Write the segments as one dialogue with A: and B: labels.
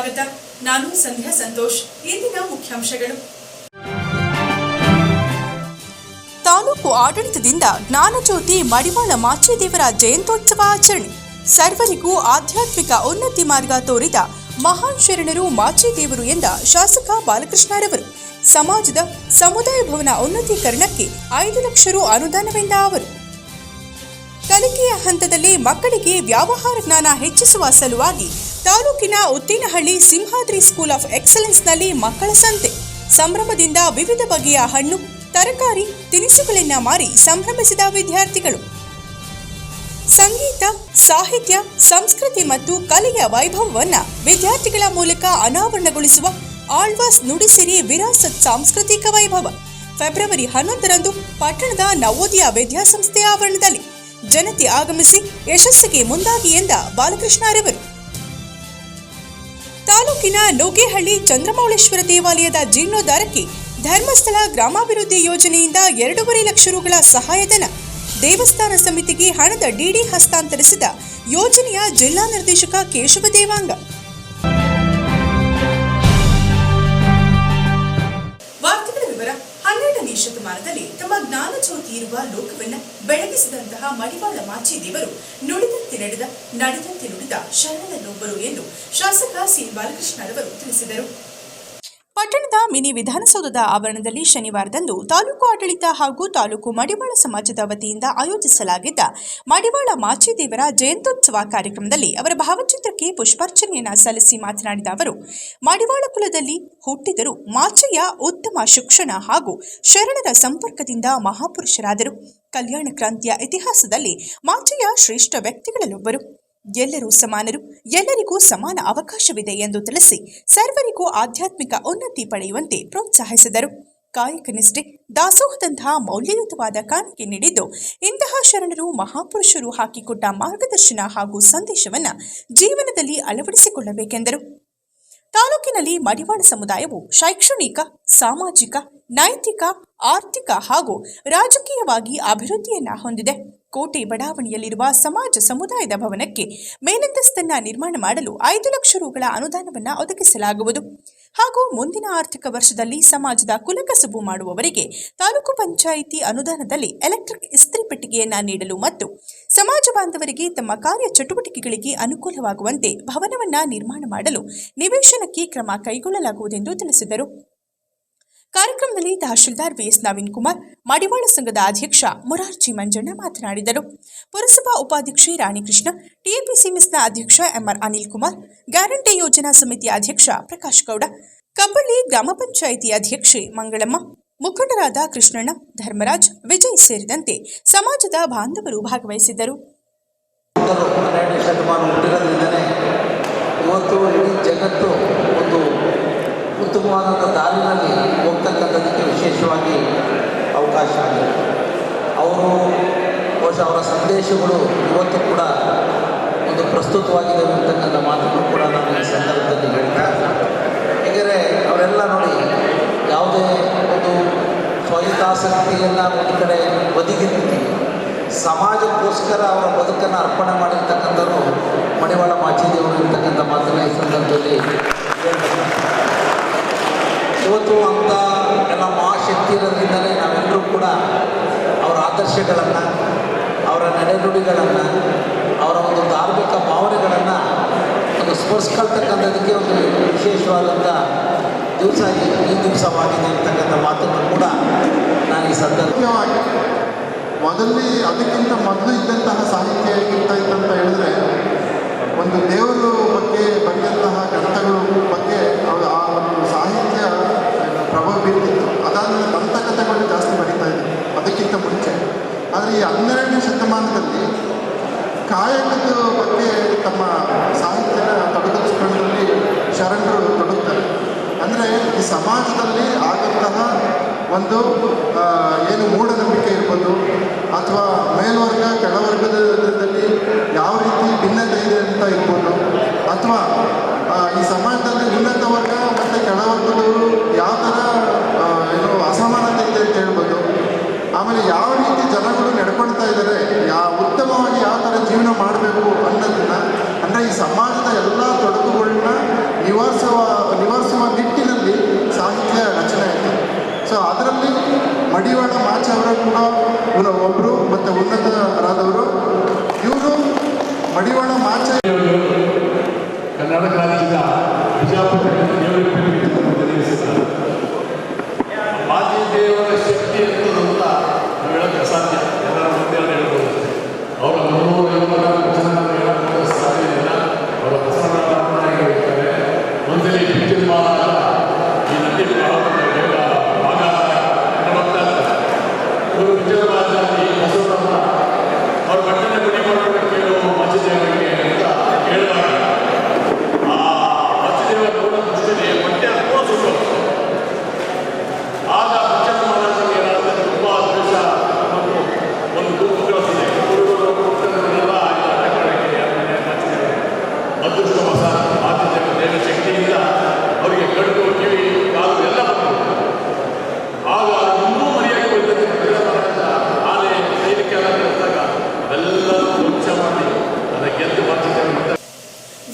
A: ಸ್ವಾಗತ. ನಾನು ಸಂಧ್ಯಾ ಸಂತೋಷ್. ಇಂದಿನ ಮುಖ್ಯಾಂಶಗಳು. ತಾಲೂಕು ಆಡಳಿತದಿಂದ ಜ್ಞಾನಜ್ಯೋತಿ ಮಡಿವಾಳ ಮಾಚಿದೇವರ ಜಯಂತ್ಯೋತ್ಸವ ಆಚರಣೆ. ಸರ್ವರಿಗೂ ಆಧ್ಯಾತ್ಮಿಕ ಉನ್ನತಿ ಮಾರ್ಗ ತೋರಿದ ಮಹಾನ್ ಶರಣರು ಮಾಚಿದೇವರು ಎಂದ ಶಾಸಕ ಬಾಲಕೃಷ್ಣರವರು. ಸಮಾಜದ ಸಮುದಾಯ ಭವನ ಉನ್ನತೀಕರಣಕ್ಕೆ ಐದು ಲಕ್ಷ ರು ಅನುದಾನವೆಂದ ಅವರು. ಕಲಿಕೆಯ ಹಂತದಲ್ಲಿ ಮಕ್ಕಳಿಗೆ ವ್ಯವಹಾರ ಜ್ಞಾನ ಹೆಚ್ಚಿಸುವ ಸಲುವಾಗಿ ತಾಲೂಕಿನ ಉತ್ತಿನಹಳ್ಳಿ ಸಿಂಹಾದ್ರಿ ಸ್ಕೂಲ್ ಆಫ್ ಎಕ್ಸಲೆನ್ಸ್ನಲ್ಲಿ ಮಕ್ಕಳ ಸಂತೆ. ಸಂಭ್ರಮದಿಂದ ವಿವಿಧ ಬಗೆಯ ಹಣ್ಣು, ತರಕಾರಿ, ತಿನಿಸುಗಳನ್ನ ಮಾರಿ ಸಂಭ್ರಮಿಸಿದ ವಿದ್ಯಾರ್ಥಿಗಳು. ಸಂಗೀತ, ಸಾಹಿತ್ಯ, ಸಂಸ್ಕೃತಿ ಮತ್ತು ಕಲೆಯ ವೈಭವವನ್ನ ವಿದ್ಯಾರ್ಥಿಗಳ ಮೂಲಕ ಅನಾವರಣಗೊಳಿಸುವ ಆಳ್ವಾಸ್ ನುಡಿಸಿರಿ ವಿರಾಸತ್ ಸಾಂಸ್ಕೃತಿಕ ವೈಭವ. ಫೆಬ್ರವರಿ ಹನ್ನೊಂದರಂದು ಪಟ್ಟಣದ ನವೋದಯ ವಿದ್ಯಾಸಂಸ್ಥೆ ಆವರಣದಲ್ಲಿ ಜನತೆ ಆಗಮಿಸಿ ಯಶಸ್ಸಿಗೆ ಮುಂದಾಗಿ ಎಂದ ಬಾಲಕೃಷ್ಣರವರು. ತಾಲೂಕಿನ ಲೋಕೇಹಳ್ಳಿ ಚಂದ್ರಮೌಳೇಶ್ವರ ದೇವಾಲಯದ ಜೀರ್ಣೋದ್ಧಾರಕ್ಕೆ ಧರ್ಮಸ್ಥಳ ಗ್ರಾಮಾಭಿವೃದ್ಧಿ ಯೋಜನೆಯಿಂದ ಎರಡೂವರೆ ಲಕ್ಷ ರೂಗಳ ಸಹಾಯಧನ ದೇವಸ್ಥಾನ ಸಮಿತಿಗೆ ಹಣದ ಡಿಡಿ ಹಸ್ತಾಂತರಿಸಿದ ಯೋಜನೆಯ ಜಿಲ್ಲಾ ನಿರ್ದೇಶಕ ಕೇಶವ ದೇವಾಂಗ. ಶತಮಾನದಲ್ಲಿ ತಮ್ಮ ಜ್ಞಾನ ಜ್ಯೋತಿ ಇರುವ ಲೋಕವನ್ನ ಬೆಳಗಿಸಿದಂತಹ ಮಡಿವಾಳ ಮಾಚಿದೇವರು ನುಡಿದಂತೆ ನಡೆದ, ನಡೆದಂತೆ ನುಡಿದ ಶರಣನೊಬ್ಬರು ಎಂದು ಶಾಸಕ ಸಿ. ಬಾಲಕೃಷ್ಣರವರು ತಿಳಿಸಿದರು. ಪಟ್ಟಣದ ಮಿನಿ ವಿಧಾನಸೌಧದ ಆವರಣದಲ್ಲಿ ಶನಿವಾರದಂದು ತಾಲೂಕು ಆಡಳಿತ ಹಾಗೂ ತಾಲೂಕು ಮಡಿವಾಳ ಸಮಾಜದ ವತಿಯಿಂದ ಆಯೋಜಿಸಲಾಗಿದ್ದ ಮಡಿವಾಳ ಮಾಚಿದೇವರ ಜಯಂತ್ಯೋತ್ಸವ ಕಾರ್ಯಕ್ರಮದಲ್ಲಿ ಅವರ ಭಾವಚಿತ್ರಕ್ಕೆ ಪುಷ್ಪಾರ್ಚನೆಯನ್ನು ಸಲ್ಲಿಸಿ ಮಾತನಾಡಿದ ಅವರು, ಮಡಿವಾಳ ಕುಲದಲ್ಲಿ ಹುಟ್ಟಿದರೂ ಮಾಚಯ್ಯ ಉತ್ತಮ ಶಿಕ್ಷಣ ಹಾಗೂ ಶರಣರ ಸಂಪರ್ಕದಿಂದ ಮಹಾಪುರುಷರಾದರು. ಕಲ್ಯಾಣ ಕ್ರಾಂತಿಯ ಇತಿಹಾಸದಲ್ಲಿ ಮಾಚಯ್ಯ ಶ್ರೇಷ್ಠ ವ್ಯಕ್ತಿಗಳಲ್ಲೊಬ್ಬರು. ಎಲ್ಲರೂ ಸಮಾನರು, ಎಲ್ಲರಿಗೂ ಸಮಾನ ಅವಕಾಶವಿದೆ ಎಂದು ತಿಳಿಸಿ ಸರ್ವರಿಗೂ ಆಧ್ಯಾತ್ಮಿಕ ಉನ್ನತಿ ಪಡೆಯುವಂತೆ ಪ್ರೋತ್ಸಾಹಿಸಿದರು. ಕಾಯಕನಿಷ್ಠೆ ದಾಸೋಹದಂತಹ ಮೌಲ್ಯಯುತವಾದ ಕಾಣಿಕೆ ನೀಡಿದ್ದು ಇಂತಹ ಶರಣರು ಮಹಾಪುರುಷರು ಹಾಕಿಕೊಟ್ಟ ಮಾರ್ಗದರ್ಶನ ಹಾಗೂ ಸಂದೇಶವನ್ನ ಜೀವನದಲ್ಲಿ ಅಳವಡಿಸಿಕೊಳ್ಳಬೇಕೆಂದರು. ತಾಲೂಕಿನಲ್ಲಿ ಮಡಿವಾಳ ಸಮುದಾಯವು ಶೈಕ್ಷಣಿಕ, ಸಾಮಾಜಿಕ, ನೈತಿಕ, ಆರ್ಥಿಕ ಹಾಗೂ ರಾಜಕೀಯವಾಗಿ ಅಭಿವೃದ್ಧಿಯನ್ನ ಹೊಂದಿದೆ. ಕೋಟೆ ಬಡಾವಣೆಯಲ್ಲಿರುವ ಸಮಾಜ ಸಮುದಾಯದ ಭವನಕ್ಕೆ ಮೇಲಂತಸ್ತನ್ನ ನಿರ್ಮಾಣ ಮಾಡಲು ಐದು ಲಕ್ಷ ರೂಗಳ ಅನುದಾನವನ್ನು ಒದಗಿಸಲಾಗುವುದು. ಹಾಗೂ ಮುಂದಿನ ಆರ್ಥಿಕ ವರ್ಷದಲ್ಲಿ ಸಮಾಜದ ಕುಲಕಸುಬು ಮಾಡುವವರಿಗೆ ತಾಲೂಕು ಪಂಚಾಯಿತಿ ಅನುದಾನದಲ್ಲಿ ಎಲೆಕ್ಟ್ರಿಕ್ ಇಸ್ತ್ರಿ ಪೆಟ್ಟಿಗೆಯನ್ನ ನೀಡಲು ಮತ್ತು ಸಮಾಜ ಬಾಂಧವರಿಗೆ ತಮ್ಮ ಕಾರ್ಯ ಚಟುವಟಿಕೆಗಳಿಗೆ ಅನುಕೂಲವಾಗುವಂತೆ ಭವನವನ್ನ ನಿರ್ಮಾಣ ಮಾಡಲು ನಿವೇಶನಕ್ಕೆ ಕ್ರಮ ಕೈಗೊಳ್ಳಲಾಗುವುದೆಂದು ತಿಳಿಸಿದರು. ಕಾರ್ಯಕ್ರಮದಲ್ಲಿ ತಹಶೀಲ್ದಾರ್ ವಿಎಸ್ ನವೀನ್ ಕುಮಾರ್, ಮಡಿವಾಳ ಸಂಘದ ಅಧ್ಯಕ್ಷ ಮುರಾರ್ಜಿ ಮಂಜಣ್ಣ ಮಾತನಾಡಿದರು. ಪುರಸಭಾ ಉಪಾಧ್ಯಕ್ಷೆ ರಾಣಿಕೃಷ್ಣ, ಟಿಎಪಿಸಿ ಮಿಸ್ನ ಅಧ್ಯಕ್ಷ ಎಂಆರ್ ಅನಿಲ್ ಕುಮಾರ್, ಗ್ಯಾರಂಟಿ ಯೋಜನಾ ಸಮಿತಿ ಅಧ್ಯಕ್ಷ ಪ್ರಕಾಶ್ ಗೌಡ, ಕಬ್ಬಳ್ಳಿ ಗ್ರಾಮ ಪಂಚಾಯಿತಿ ಅಧ್ಯಕ್ಷೆ ಮಂಗಳಮ್ಮ, ಮುಖಂಡರಾದ ಕೃಷ್ಣಣ್ಣ, ಧರ್ಮರಾಜ್, ವಿಜಯ್ ಸೇರಿದಂತೆ ಸಮಾಜದ ಬಾಂಧವರು ಭಾಗವಹಿಸಿದ್ದರು.
B: ಜಗತ್ತು ಒಂದು ಉತ್ತಮವಾದಂಥ ದಾರಿನಲ್ಲಿ ಹೋಗ್ತಕ್ಕಂಥದ್ದಕ್ಕೆ ವಿಶೇಷವಾಗಿ ಅವಕಾಶ ಆಗಿದೆ ಅವರು ಬಹುಶಃ ಅವರ ಸಂದೇಶಗಳು ಇವತ್ತು ಕೂಡ ಒಂದು ಪ್ರಸ್ತುತವಾಗಿದೆ ಅಂತಕ್ಕಂಥ ಮಾತನ್ನು ಕೂಡ ನಾನು ಈ ಸಂದರ್ಭದಲ್ಲಿ ಹೇಳ್ತಾ ಏಕೆಂದರೆ ಅವರೆಲ್ಲ ನೋಡಿ ಯಾವುದೇ ಒಂದು ಸ್ವಹಿತಾಸಕ್ತಿಯನ್ನು ಒಂದು ಕಡೆ ಬದಿಗಿರ್ತೀವಿ ಸಮಾಜಕ್ಕೋಸ್ಕರ ಅವರ ಬದುಕನ್ನು ಅರ್ಪಣೆ ಮಾಡಿರ್ತಕ್ಕಂಥವ್ರು ಮಡಿವಾಳ ಮಾಚಿದೇವರು ಇರ್ತಕ್ಕಂಥ ಮಾತನ್ನು ಈ ಸಂದರ್ಭದಲ್ಲಿ ಹೇಳ್ಬೇಕು. ಇವತ್ತು ಅಂತ ಎಲ್ಲ ಮಹಾಶಕ್ತಿ ಇರೋದ್ರಿಂದಲೇ ನಾವೆಲ್ಲರೂ ಕೂಡ ಅವರ ಆದರ್ಶಗಳನ್ನು, ಅವರ ನಡೆನುಡಿಗಳನ್ನು ಅವರ ಒಂದು ಧಾರ್ಮಿಕ ಭಾವನೆಗಳನ್ನು ಒಂದು ಸ್ಪರ್ಸ್ಕೊಳ್ತಕ್ಕಂಥದ್ದಕ್ಕೆ ಒಂದು ವಿಶೇಷವಾದಂಥ ದಿವಸ ಈ- ದಿವಸವಾಗಿದೆ ಅಂತಕ್ಕಂಥ ಮಾತನ್ನು ಕೂಡ ನಾನು ಈ
C: ಸಂದರ್ಭವಾಗಿ ಮೊದಲನೇ ಅದಕ್ಕಿಂತ ಮೊದಲು ಇದ್ದಂತಹ ಸಾಹಿತ್ಯ ಹೇಗಿರ್ತಾ ಇತ್ತಂತ ಹೇಳಿದ್ರೆ, ಒಂದು ದೇವರ ಬಗ್ಗೆ ಬರೆದಂತಹ ಗ್ರಂಥಗಳು ಬಗ್ಗೆ ಅವರು ಆ ಪ್ರಭಾವ ಬೀರ್ತಿತ್ತು ಅದಾದಮೇಲೆ ದಂತಕಥೆಗಳು ಜಾಸ್ತಿ ಬರೀತಾ ಇದೆ, ಅದಕ್ಕಿಂತ ಮುಂಚೆ. ಆದರೆ ಈ ಹನ್ನೆರಡನೇ ಶತಮಾನದಲ್ಲಿ ಕಾಯಕದ ಬಗ್ಗೆ ತಮ್ಮ ಸಾಹಿತ್ಯನ ತೊಡಗಿಸ್ಕೊಂಡಲ್ಲಿ ಶರಣರು ತೊಡಗ್ತಾರೆ. ಅಂದರೆ ಈ ಸಮಾಜದಲ್ಲಿ ಆಗಂತಹ ಒಂದು ಏನು ಮೂಢನಂಬಿಕೆ ಇರ್ಬೋದು, ಅಥವಾ ಮೇಲ್ವರ್ಗ ಕೆಳವರ್ಗದಲ್ಲಿ ಯಾವ ರೀತಿ ಭಿನ್ನತೆ ಇದೆ ಅಂತ ಇರ್ಬೋದು, ಅಥವಾ ಈ ಸಮಾಜದಲ್ಲಿ ಉನ್ನತ ವರ್ಗ ಕೆಳವರ್ಗದವರು ಯಾವ ಥರ ಏನು ಅಸಮಾನತೆ ಇದೆ ಅಂತ ಹೇಳ್ಬೋದು. ಆಮೇಲೆ ಯಾವ ರೀತಿ ಜನಗಳು ನಡ್ಕೊಳ್ತಾ ಇದ್ದಾರೆ, ಯಾ, ಉತ್ತಮವಾಗಿ ಯಾವ ಥರ ಜೀವನ ಮಾಡಬೇಕು ಅನ್ನೋದನ್ನ, ಅಂದರೆ ಈ ಸಮಾಜದ ಎಲ್ಲ ತೊಡಕುಗಳನ್ನ ನಿವಾರಿಸುವ ನಿವಾರಿಸುವ ನಿಟ್ಟಿನಲ್ಲಿ ಸಾಹಿತ್ಯ ರಚನೆ ಆಯಿತು. ಸೊ ಅದರಲ್ಲಿ ಮಡಿವಾಳ ಮಾಚೆ ಅವರ ಕೂಡ ಇವರು ಒಬ್ಬರು ಮತ್ತು ಉನ್ನತರಾದವರು. ಇವರು ಮಡಿವಾಳ ಮಾಚ
D: ಕರ್ನಾಟಕ ಬಿಜಾಪುರ ದೇವರ ಶಕ್ತಿ ಅಂತ ನಾವು ಹೇಳಕ್ಕೆ ಅಸಾಧ್ಯ ಎಲ್ಲರ ಮುಂದೆ ಹೇಳ್ಬೋದು ಅವರ ಮನೋರಂಜನ ಅವರ ಬಸವಣ್ಣನಾಗಿ ಹೇಳ್ತಾರೆ ಒಂದ್ಸಲಿ ಪಿಕ್ಚರ್ ಮಾಡುವಾಗ ಈ ನದಿ ಭಾಗ ನೋಡ್ತಾ ಇರ್ತಾರೆ ಇವರು ಪಿಕ್ಚರ್ ಮಾಡುವಾಗ ಈ ಬಸವಣ್ಣ ಅವ್ರ ಬಟ್ಟೆನ ಗುಡಿ ಮಾಡೋದಕ್ಕೆ ಕೇಳು ಮಾಜಿ ದೇವರಿಗೆ ಅಂತ ಹೇಳಿದಾಗ ಆ ಮತ್ಸ್ಯದೇವ ನೋಡೋ ದೃಷ್ಟಿಯಲ್ಲಿ ಹೊಟ್ಟೆ ತುಂಬ ಸುಟ್ಟು ಆಗ ಬುಚ್ಚಣ್ಣ ಮಹಾರಾಜನಿಗೆ ಏನಾಗುತ್ತೆ ತುಂಬ ದ್ವೇಷ ಮತ್ತು ಒಂದು ಗುಂಪು ಕಳಿಸಿದೆ ಹುಡುಗರು ಹುಡುಗರನ್ನೆಲ್ಲ ಅದೃಷ್ಟವಶ ಆದಿತ್ಯ ದೇವ ಶಕ್ತಿಯಿಂದ ಅವರಿಗೆ ಕಣ್ಣು ಕಿವಿ ಕಾಲು ಎಲ್ಲ ಬಂತು ಆಗ ಇನ್ನೂ ಮರ್ಯಾದೆ ಹೋಯ್ತದೆ ಬುಚ್ಚಣ್ಣ ಮಹಾರಾಜ ಆನೆ ಸೈನಿಕ ಎಲ್ಲ ಕಳಿಸಿದಾಗ ಅವೆಲ್ಲರೂ ಧ್ವಂಸ ಮಾಡಿ ಅದಕ್ಕೆ ಗೆದ್ದು ಬರ್ತಿದ್ದೇವೆ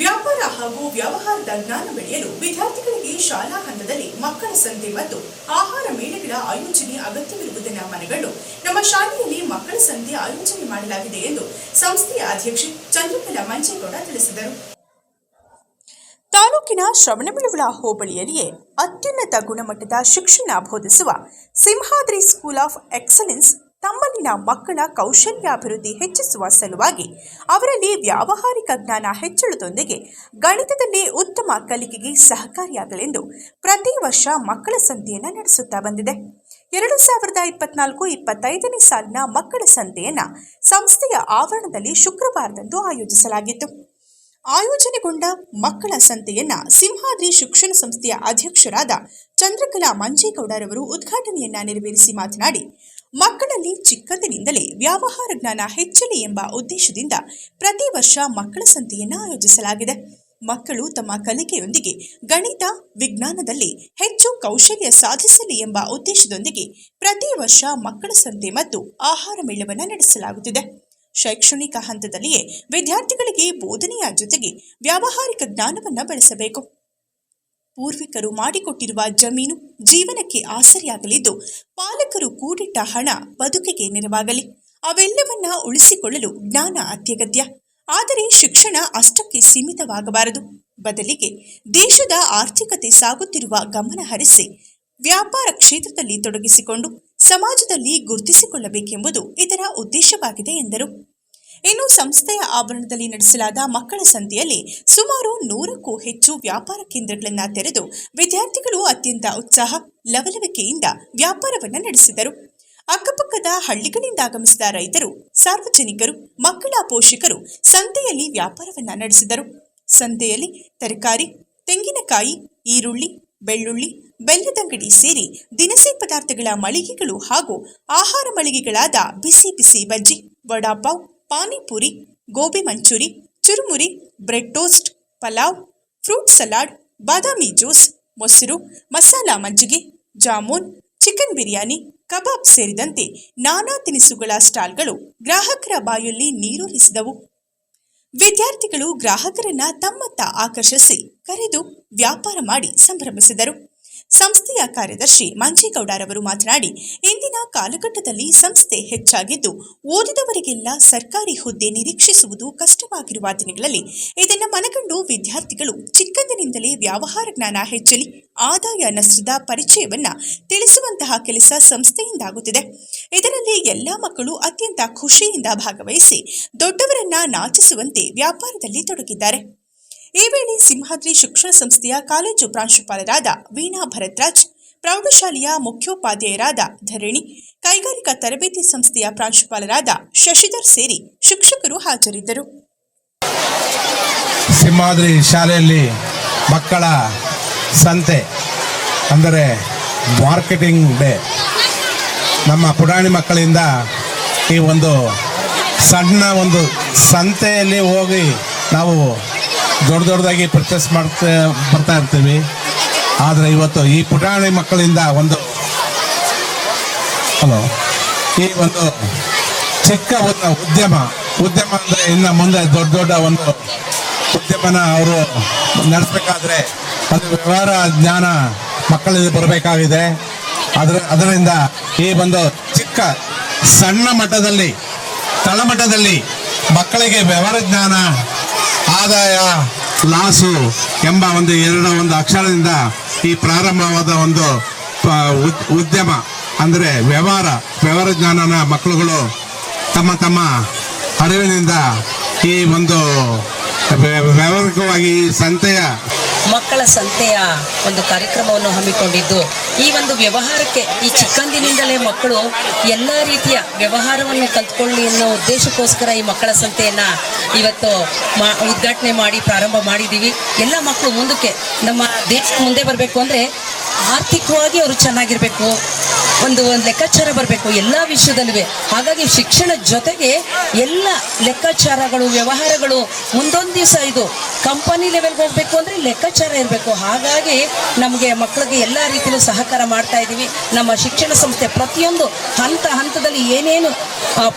A: ವ್ಯಾಪಾರ ಹಾಗೂ ವ್ಯವಹಾರದ ಜ್ಞಾನ ಬೆಳೆಯಲು ವಿದ್ಯಾರ್ಥಿಗಳಿಗೆ ಶಾಲಾ ಹಂತದಲ್ಲಿ ಮಕ್ಕಳ ಸಂತೆ ಮತ್ತು ಆಹಾರ ಮೇಳಗಳ ಆಯೋಜನೆ ಅಗತ್ಯವಿರುವುದನ್ನು ಮನಗಂಡು ನಮ್ಮ ಶಾಲೆಯಲ್ಲಿ ಮಕ್ಕಳ ಸಂತೆ ಆಯೋಜನೆ ಮಾಡಲಾಗಿದೆ ಎಂದು ಸಂಸ್ಥೆಯ ಅಧ್ಯಕ್ಷೆ ಚಂದ್ರಕಲಾ ಮಂಚೇಗೌಡ ತಿಳಿಸಿದರು ತಾಲೂಕಿನ ಶ್ರವಣಬೆಳಗೊಳ ಹೋಬಳಿಯಲ್ಲಿಯೇ ಅತ್ಯುನ್ನತ ಗುಣಮಟ್ಟದ ಶಿಕ್ಷಣ ಬೋಧಿಸುವ ಸಿಂಹಾದ್ರಿ ಸ್ಕೂಲ್ ಆಫ್ ಎಕ್ಸಲೆನ್ಸ್ ತಮ್ಮಲ್ಲಿನ ಮಕ್ಕಳ ಕೌಶಲ್ಯಾಭಿವೃದ್ಧಿ ಹೆಚ್ಚಿಸುವ ಸಲುವಾಗಿ ಅವರಲ್ಲಿ ವ್ಯಾವಹಾರಿಕ ಜ್ಞಾನ ಹೆಚ್ಚಳದೊಂದಿಗೆ ಗಣಿತದಲ್ಲಿ ಉತ್ತಮ ಕಲಿಕೆಗೆ ಸಹಕಾರಿಯಾಗಲೆಂದು ಪ್ರತಿ ವರ್ಷ ಮಕ್ಕಳ ಸಂತೆಯನ್ನು ನಡೆಸುತ್ತಾ ಬಂದಿದೆ. ಎರಡು ಸಾವಿರದ ಇಪ್ಪತ್ನಾಲ್ಕು ಇಪ್ಪತ್ತೈದನೇ ಸಾಲಿನ ಮಕ್ಕಳ ಸಂತೆಯನ್ನು ಸಂಸ್ಥೆಯ ಆವರಣದಲ್ಲಿ ಶುಕ್ರವಾರದಂದು ಆಯೋಜಿಸಲಾಗಿತ್ತು. ಆಯೋಜನೆಗೊಂಡ ಮಕ್ಕಳ ಸಂತೆಯನ್ನ ಸಿಂಹಾದ್ರಿ ಶಿಕ್ಷಣ ಸಂಸ್ಥೆಯ ಅಧ್ಯಕ್ಷರಾದ ಚಂದ್ರಕಲಾ ಮಂಜೇಗೌಡರವರು ಉದ್ಘಾಟನೆಯನ್ನ ನೆರವೇರಿಸಿ ಮಾತನಾಡಿ, ಮಕ್ಕಳಲ್ಲಿ ಚಿಕ್ಕಂದಿನಿಂದಲೇ ವ್ಯವಹಾರ ಜ್ಞಾನ ಹೆಚ್ಚಲಿ ಎಂಬ ಉದ್ದೇಶದಿಂದ ಪ್ರತಿ ವರ್ಷ ಮಕ್ಕಳ ಸಂತೆಯನ್ನ ಆಯೋಜಿಸಲಾಗಿದೆ. ಮಕ್ಕಳು ತಮ್ಮ ಕಲಿಕೆಯೊಂದಿಗೆ ಗಣಿತ, ವಿಜ್ಞಾನದಲ್ಲಿ ಹೆಚ್ಚು ಕೌಶಲ್ಯ ಸಾಧಿಸಲಿ ಎಂಬ ಉದ್ದೇಶದೊಂದಿಗೆ ಪ್ರತಿ ವರ್ಷ ಮಕ್ಕಳ ಸಂತೆ ಮತ್ತು ಆಹಾರ ಮೇಳವನ್ನು ನಡೆಸಲಾಗುತ್ತಿದೆ. ಶೈಕ್ಷಣಿಕ ಹಂತದಲ್ಲಿಯೇ ವಿದ್ಯಾರ್ಥಿಗಳಿಗೆ ಬೋಧನೆಯ ಜೊತೆಗೆ ವ್ಯಾವಹಾರಿಕ ಜ್ಞಾನವನ್ನು ಬೆಳೆಸಬೇಕು. ಪೂರ್ವಿಕರು ಮಾಡಿಕೊಟ್ಟಿರುವ ಜಮೀನು ಜೀವನಕ್ಕೆ ಆಸರೆಯಾಗಲಿದ್ದು, ಪಾಲಕರು ಕೂಡಿಟ್ಟ ಹಣ ಬದುಕಿಗೆ ನೆರವಾಗಲಿ. ಅವೆಲ್ಲವನ್ನ ಉಳಿಸಿಕೊಳ್ಳಲು ಜ್ಞಾನ ಅತ್ಯಗತ್ಯ. ಆದರೆ ಶಿಕ್ಷಣ ಅಷ್ಟಕ್ಕೆ ಸೀಮಿತವಾಗಬಾರದು. ಬದಲಿಗೆ ದೇಶದ ಆರ್ಥಿಕತೆ ಸಾಗುತ್ತಿರುವ ಗಮನ ಹರಿಸಿ ವ್ಯಾಪಾರ ಕ್ಷೇತ್ರದಲ್ಲಿ ತೊಡಗಿಸಿಕೊಂಡು ಸಮಾಜದಲ್ಲಿ ಗುರುತಿಸಿಕೊಳ್ಳಬೇಕೆಂಬುದು ಇದರ ಉದ್ದೇಶವಾಗಿದೆ ಎಂದರು. ಇನ್ನು ಸಂಸ್ಥೆಯ ಆವರಣದಲ್ಲಿ ನಡೆಸಲಾದ ಮಕ್ಕಳ ಸಂತೆಯಲ್ಲಿ ಸುಮಾರು ನೂರಕ್ಕೂ ಹೆಚ್ಚು ವ್ಯಾಪಾರ ಕೇಂದ್ರಗಳನ್ನು ತೆರೆದು ವಿದ್ಯಾರ್ಥಿಗಳು ಅತ್ಯಂತ ಉತ್ಸಾಹ, ಲವಲವಿಕೆಯಿಂದ ವ್ಯಾಪಾರವನ್ನು ನಡೆಸಿದರು. ಅಕ್ಕಪಕ್ಕದ ಹಳ್ಳಿಗಳಿಂದ ಆಗಮಿಸಿದ ರೈತರು, ಸಾರ್ವಜನಿಕರು, ಮಕ್ಕಳ ಪೋಷಕರು ಸಂತೆಯಲ್ಲಿ ವ್ಯಾಪಾರವನ್ನು ನಡೆಸಿದರು. ಸಂತೆಯಲ್ಲಿ ತರಕಾರಿ, ತೆಂಗಿನಕಾಯಿ, ಈರುಳ್ಳಿ, ಬೆಳ್ಳುಳ್ಳಿ ಬೆಲ್ಲದಂಗಡಿ ಸೇರಿ ದಿನಸಿ ಪದಾರ್ಥಗಳ ಮಳಿಗೆಗಳು ಹಾಗೂ ಆಹಾರ ಮಳಿಗೆಗಳಾದ ಬಿಸಿ ಬಿಸಿ bajji, vada pav, pani puri, gobi manchuri, churumuri, bread toast, pulao, fruit salad, ಬಾದಾಮಿ ಜ್ಯೂಸ್, ಮೊಸರು, ಮಸಾಲಾ ಮಜ್ಜಿಗೆ, ಜಾಮೂನ್, ಚಿಕನ್ ಬಿರಿಯಾನಿ, ಕಬಾಬ್ ಸೇರಿದಂತೆ ನಾನಾ ತಿನಿಸುಗಳ ಸ್ಟಾಲ್ಗಳು ಗ್ರಾಹಕರ ಬಾಯಲ್ಲಿ ನೀರೂರಿಸಿದವು. ವಿದ್ಯಾರ್ಥಿಗಳು ಗ್ರಾಹಕರನ್ನ ತಮ್ಮತ್ತ ಆಕರ್ಷಿಸಿ ಕರೆದು ವ್ಯಾಪಾರ ಮಾಡಿ ಸಂಭ್ರಮಿಸಿದರು. ಸಂಸ್ಥೆಯ ಕಾರ್ಯದರ್ಶಿ ಮಂಜೇಗೌಡರವರು ಮಾತನಾಡಿ, ಇಂದಿನ ಕಾಲಘಟ್ಟದಲ್ಲಿ ಸಂಸ್ಥೆ ಹೆಚ್ಚಾಗಿದ್ದು, ಓದಿದವರಿಗೆಲ್ಲ ಸರ್ಕಾರಿ ಹುದ್ದೆ ನಿರೀಕ್ಷಿಸುವುದು ಕಷ್ಟವಾಗಿರುವ ದಿನಗಳಲ್ಲಿ ಇದನ್ನು ಮನಗಂಡು ವಿದ್ಯಾರ್ಥಿಗಳು ಚಿಕ್ಕಂದಿನಿಂದಲೇ ವ್ಯವಹಾರ ಜ್ಞಾನ ಹೆಚ್ಚಲಿ ಆದಾಯ ನಷ್ಟದ ಪರಿಚಯವನ್ನ ತಿಳಿಸುವಂತಹ ಕೆಲಸ ಸಂಸ್ಥೆಯಿಂದಾಗುತ್ತಿದೆ. ಇದರಲ್ಲಿ ಎಲ್ಲ ಮಕ್ಕಳು ಅತ್ಯಂತ ಖುಷಿಯಿಂದ ಭಾಗವಹಿಸಿ, ದೊಡ್ಡವರನ್ನ ನಾಚಿಸುವಂತೆ ವ್ಯಾಪಾರದಲ್ಲಿ ತೊಡಗಿದ್ದಾರೆ. ಈ ವೇಳೆ ಸಿಂಹಾದ್ರಿ ಶಿಕ್ಷಣ ಸಂಸ್ಥೆಯ ಕಾಲೇಜು ಪ್ರಾಂಶುಪಾಲರಾದ ವೀಣಾ ಭರದ್ರಾಜ್, ಪ್ರೌಢಶಾಲೆಯ ಮುಖ್ಯೋಪಾಧ್ಯಾಯರಾದ ಧರಣಿ, ಕೈಗಾರಿಕಾ ತರಬೇತಿ ಸಂಸ್ಥೆಯ ಪ್ರಾಂಶುಪಾಲರಾದ ಶಶಿಧರ್ ಸೇರಿ ಶಿಕ್ಷಕರು ಹಾಜರಿದ್ದರು.
E: ಸಿಂಹಾದ್ರಿ ಶಾಲೆಯಲ್ಲಿ ಮಕ್ಕಳ ಸಂತೆ, ಅಂದರೆ ಮಾರ್ಕೆಟಿಂಗ್ ಡೇ. ನಮ್ಮ ಪುರಾಣಿ ಮಕ್ಕಳಿಂದ ಈ ಒಂದು ಸಣ್ಣ ಒಂದು ಸಂತೆಯಲ್ಲಿ ಹೋಗಿ ನಾವು ದೊಡ್ಡ ದೊಡ್ಡದಾಗಿ ಪರ್ಚೇಸ್ ಮಾಡ್ತಾ ಬರ್ತಾ ಇರ್ತೀವಿ. ಆದರೆ ಇವತ್ತು ಈ ಪುಟಾಣಿ ಮಕ್ಕಳಿಂದ ಒಂದು ಹಲೋ, ಈ ಒಂದು ಚಿಕ್ಕ ಒಂದು ಉದ್ಯಮ ಉದ್ಯಮ ಅಂದರೆ ಇನ್ನು ಮುಂದೆ ದೊಡ್ಡ ದೊಡ್ಡ ಒಂದು ಉದ್ಯಮನ ಅವರು ನಡೆಸಬೇಕಾದ್ರೆ ಅದು ವ್ಯವಹಾರ ಜ್ಞಾನ ಮಕ್ಕಳಿಗೆ ಬರಬೇಕಾಗಿದೆ. ಅದರ ಅದರಿಂದ ಈ ಒಂದು ಚಿಕ್ಕ ಸಣ್ಣ ಮಟ್ಟದಲ್ಲಿ ತಳಮಟ್ಟದಲ್ಲಿ ಮಕ್ಕಳಿಗೆ ವ್ಯವಹಾರ ಜ್ಞಾನ ಆದಾಯ ಲಾಸು ಎಂಬ ಒಂದು ಎರಡು ಒಂದು ಅಕ್ಷರದಿಂದ ಈ ಪ್ರಾರಂಭವಾದ ಒಂದು ಉದ್ಯಮ, ಅಂದರೆ ವ್ಯವಹಾರ ವ್ಯವಹಾರ ಜ್ಞಾನನ ಮಕ್ಕಳುಗಳು ತಮ್ಮ ತಮ್ಮ ಅರಿವಿನಿಂದ ಈ ಒಂದು ವ್ಯವಹಾರಿಕವಾಗಿ ಸಂತೆಯ
F: ಮಕ್ಕಳ ಸಂತೆಯ ಒಂದು ಕಾರ್ಯಕ್ರಮವನ್ನು ಹಮ್ಮಿಕೊಂಡಿದ್ದು. ಈ ಒಂದು ವ್ಯವಹಾರಕ್ಕೆ, ಈ ಚಿಕ್ಕಂದಿನಿಂದಲೇ ಮಕ್ಕಳು ಎಲ್ಲ ರೀತಿಯ ವ್ಯವಹಾರವನ್ನು ಕಲ್ತ್ಕೊಳ್ಳಿ ಅನ್ನೋ ಉದ್ದೇಶಕ್ಕೋಸ್ಕರ ಈ ಮಕ್ಕಳ ಸಂತೆಯನ್ನು ಇವತ್ತು ಮಾ, ಉದ್ಘಾಟನೆ ಮಾಡಿ, ಪ್ರಾರಂಭ ಮಾಡಿದ್ದೀವಿ ಎಲ್ಲ ಮಕ್ಕಳು ಮುಂದಕ್ಕೆ ನಮ್ಮ ದೇಶ ಮುಂದೆ ಬರಬೇಕು ಅಂದರೆ ಆರ್ಥಿಕವಾಗಿ ಅವರು ಚೆನ್ನಾಗಿರಬೇಕು. ಒಂದು ಒಂದು ಲೆಕ್ಕಾಚಾರ ಬರಬೇಕು ಎಲ್ಲ ವಿಷಯದಲ್ಲೂ ಹಾಗಾಗಿ ಶಿಕ್ಷಣ ಜೊತೆಗೆ ಎಲ್ಲ ಲೆಕ್ಕಾಚಾರಗಳು, ವ್ಯವಹಾರಗಳು ಮುಂದೊಂದು ದಿವಸ ಇದು ಕಂಪನಿ ಲೆವೆಲ್ಗೆ ಹೋಗಬೇಕು ಅಂದರೆ ಲೆಕ್ಕಾಚಾರ ಇರಬೇಕು. ಹಾಗಾಗಿ ನಮಗೆ ಮಕ್ಕಳಿಗೆ ಎಲ್ಲ ರೀತಿಯಲ್ಲೂ ಸಹಕಾರ ಮಾಡ್ತಾ ಇದ್ದೀವಿ ನಮ್ಮ ಶಿಕ್ಷಣ ಸಂಸ್ಥೆ ಪ್ರತಿಯೊಂದು ಹಂತ ಹಂತದಲ್ಲಿ ಏನೇನು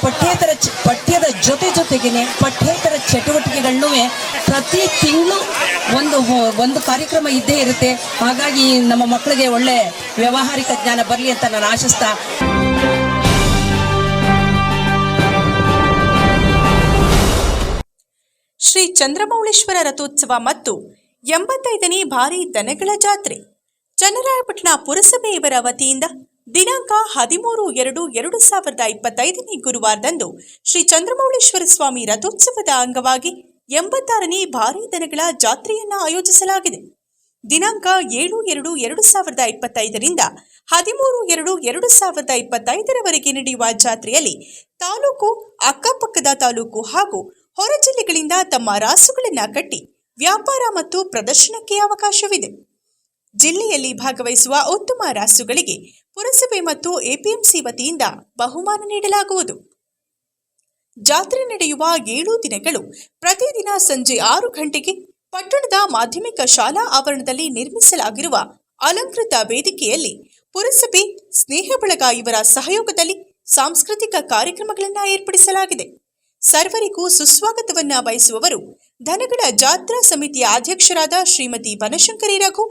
F: ಪಠ್ಯೇತರ ಪಠ್ಯದ ಜೊತೆ ಜೊತೆಗೇನೆ ಪಠ್ಯೇತರ ಚಟುವಟಿಕೆಗಳನ್ನೂ ಪ್ರತಿ ತಿಂಗಳು ಒಂದು ಒಂದು ಕಾರ್ಯಕ್ರಮ ಇದ್ದೇ ಇರುತ್ತೆ. ಹಾಗಾಗಿ ನಮ್ಮ ಮಕ್ಕಳಿಗೆ ಒಳ್ಳೆ ವ್ಯಾವಹಾರಿಕ ಜ್ಞಾನ ಬರಲಿ ಅಂತ ನಾನು ಆಶಿಸ್ತಾ
A: ಶ್ರೀ ಚಂದ್ರಮೌಳೇಶ್ವರ ರಥೋತ್ಸವ ಮತ್ತು ಎಂಬತ್ತೈದನೇ ಭಾರಿ ದನಗಳ ಜಾತ್ರೆ. ಚನ್ನರಾಯಪಟ್ಟಣ ಪುರಸಭೆಯವರ ವತಿಯಿಂದ ದಿನಾಂಕ ಹದಿಮೂರು ಎರಡು ಎರಡು ಸಾವಿರದ ಇಪ್ಪತ್ತೈದನೇ ಗುರುವಾರದಂದು ಶ್ರೀ ಚಂದ್ರಮೌಳೇಶ್ವರ ಸ್ವಾಮಿ ರಥೋತ್ಸವದ ಅಂಗವಾಗಿ ಎಂಬತ್ತಾರನೇ ಭಾರಿ ದನಗಳ ಜಾತ್ರೆಯನ್ನು ಆಯೋಜಿಸಲಾಗಿದೆ. ದಿನಾಂಕ ಏಳು ಎರಡು ಎರಡು ಸಾವಿರದ ಇಪ್ಪತ್ತೈದರಿಂದ ಹದಿಮೂರು ಎರಡು ಎರಡು ಸಾವಿರದ ಇಪ್ಪತ್ತೈದರವರೆಗೆ ನಡೆಯುವ ಜಾತ್ರೆಯಲ್ಲಿ ತಾಲೂಕು, ಅಕ್ಕಪಕ್ಕದ ತಾಲೂಕು ಹಾಗೂ ಹೊರ ಜಿಲ್ಲೆಗಳಿಂದ ತಮ್ಮ ರಾಸುಗಳನ್ನು ಕಟ್ಟಿ ವ್ಯಾಪಾರ ಮತ್ತು ಪ್ರದರ್ಶನಕ್ಕೆ ಅವಕಾಶವಿದೆ. ಜಿಲ್ಲೆಯಲ್ಲಿ ಭಾಗವಹಿಸುವ ಉತ್ತಮ ರಾಸುಗಳಿಗೆ ಪುರಸಭೆ ಮತ್ತು ಎಪಿಎಂಸಿ ವತಿಯಿಂದ ಬಹುಮಾನ ನೀಡಲಾಗುವುದು. ಜಾತ್ರೆ ನಡೆಯುವ ಏಳು ದಿನಗಳು ಪ್ರತಿದಿನ ಸಂಜೆ ಆರು ಗಂಟೆಗೆ ಪಟ್ಟಣದ ಮಾಧ್ಯಮಿಕ ಶಾಲಾ ಆವರಣದಲ್ಲಿ ನಿರ್ಮಿಸಲಾಗಿರುವ ಅಲಂಕೃತ ವೇದಿಕೆಯಲ್ಲಿ ಪುರಸಭೆ, ಸ್ನೇಹ ಬಳಗ ಇವರ ಸಹಯೋಗದಲ್ಲಿ ಸಾಂಸ್ಕೃತಿಕ ಕಾರ್ಯಕ್ರಮಗಳನ್ನು ಏರ್ಪಡಿಸಲಾಗಿದೆ. ಸರ್ವರಿಗೂ ಸುಸ್ವಾಗತವನ್ನ ಬಯಸುವವರು ದನಗಳ ಜಾತ್ರಾ ಸಮಿತಿಯ ಅಧ್ಯಕ್ಷರಾದ ಶ್ರೀಮತಿ ಬನಶಂಕರಿ ರಘು,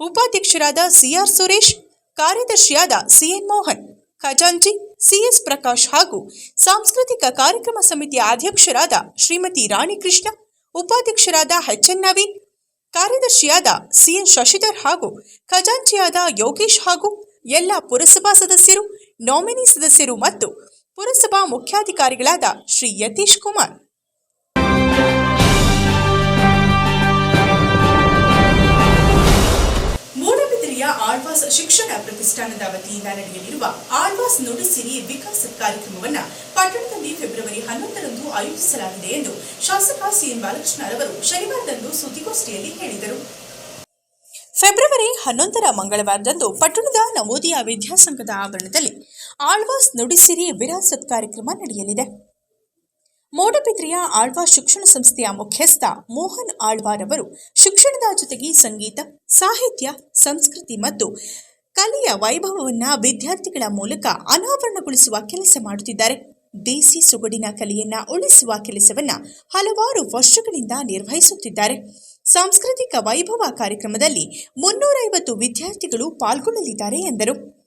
A: ಉಪಾಧ್ಯಕ್ಷರಾದ ಸಿಆರ್ ಸುರೇಶ್, ಕಾರ್ಯದರ್ಶಿಯಾದ ಸಿಎನ್ ಮೋಹನ್, ಖಜಾಂಚಿ, ಸಿಎಸ್ ಪ್ರಕಾಶ್ ಹಾಗೂ ಸಾಂಸ್ಕೃತಿಕ ಕಾರ್ಯಕ್ರಮ ಸಮಿತಿಯ ಅಧ್ಯಕ್ಷರಾದ ಶ್ರೀಮತಿ ರಾಣಿ ಕೃಷ್ಣ ಉಪಾಧ್ಯಕ್ಷರಾದ ಎಚ್ಎನ್ ನವೀನ್, ಕಾರ್ಯದರ್ಶಿಯಾದ ಸಿಎನ್ ಶಶಿಧರ್ ಹಾಗೂ ಖಜಾಂಚಿಯಾದ ಯೋಗೇಶ್ ಹಾಗೂ ಎಲ್ಲ ಪುರಸಭಾ ಸದಸ್ಯರು ನಾಮಿನಿ ಸದಸ್ಯರು ಮತ್ತು ಪುರಸಭಾ ಮುಖ್ಯಾಧಿಕಾರಿಗಳಾದ ಶ್ರೀ ಯತೀಶ್ ಕುಮಾರ್. ಮೂಡಬಿದಿರೆಯ ಆಳ್ವಾಸ್ ಶಿಕ್ಷಣ ಪ್ರತಿಷ್ಠಾನದ ವತಿಯಿಂದ ನಡೆಯಲಿರುವ ಆಳ್ವಾಸ್ ನುಡಿಸಿರಿ ವಿಕಾಸ ಕಾರ್ಯಕ್ರಮವನ್ನು ಪಟ್ಟಣದಲ್ಲಿ ಫೆಬ್ರವರಿ ಹನ್ನೊಂದರಂದು ಆಯೋಜಿಸಲಾಗಿದೆ ಎಂದು ಶಾಸಕ ಸಿಎಂ ಬಾಲಕೃಷ್ಣ ರವರು ಶನಿವಾರದಂದು ಸುದ್ದಿಗೋಷ್ಠಿಯಲ್ಲಿ ಹೇಳಿದರು. ಫೆಬ್ರವರಿ ಹನ್ನೊಂದರ ಮಂಗಳವಾರದಂದು ಪಟ್ಟಣದ ನವೋದಯ ವಿದ್ಯಾಸಂಘದ ಆವರಣದಲ್ಲಿ ಆಳ್ವಾಸ್ ನುಡಿಸಿರಿ ವಿರಾಸತ್ ಕಾರ್ಯಕ್ರಮ ನಡೆಯಲಿದೆ. ಮೂಡಬಿದ್ರೆಯ ಆಳ್ವಾ ಶಿಕ್ಷಣ ಸಂಸ್ಥೆಯ ಮುಖ್ಯಸ್ಥ ಮೋಹನ್ ಆಳ್ವಾರವರು ಶಿಕ್ಷಣದ ಜೊತೆಗೆ ಸಂಗೀತ, ಸಾಹಿತ್ಯ, ಸಂಸ್ಕೃತಿ ಮತ್ತು ಕಲೆಯ ವೈಭವವನ್ನು ವಿದ್ಯಾರ್ಥಿಗಳ ಮೂಲಕ ಅನಾವರಣಗೊಳಿಸುವ ಕೆಲಸ ಮಾಡುತ್ತಿದ್ದಾರೆ. ದೇಸಿ ಸೊಗಡಿನ ಕಲೆಯನ್ನ ಉಳಿಸುವ ಕೆಲಸವನ್ನ ಹಲವಾರು ವರ್ಷಗಳಿಂದ ನಿರ್ವಹಿಸುತ್ತಿದ್ದಾರೆ. ಸಾಂಸ್ಕೃತಿಕ ವೈಭವ ಕಾರ್ಯಕ್ರಮದಲ್ಲಿ ಮುನ್ನೂರೈವತ್ತು ವಿದ್ಯಾರ್ಥಿಗಳು ಪಾಲ್ಗೊಳ್ಳಲಿದ್ದಾರೆ ಎಂದರು.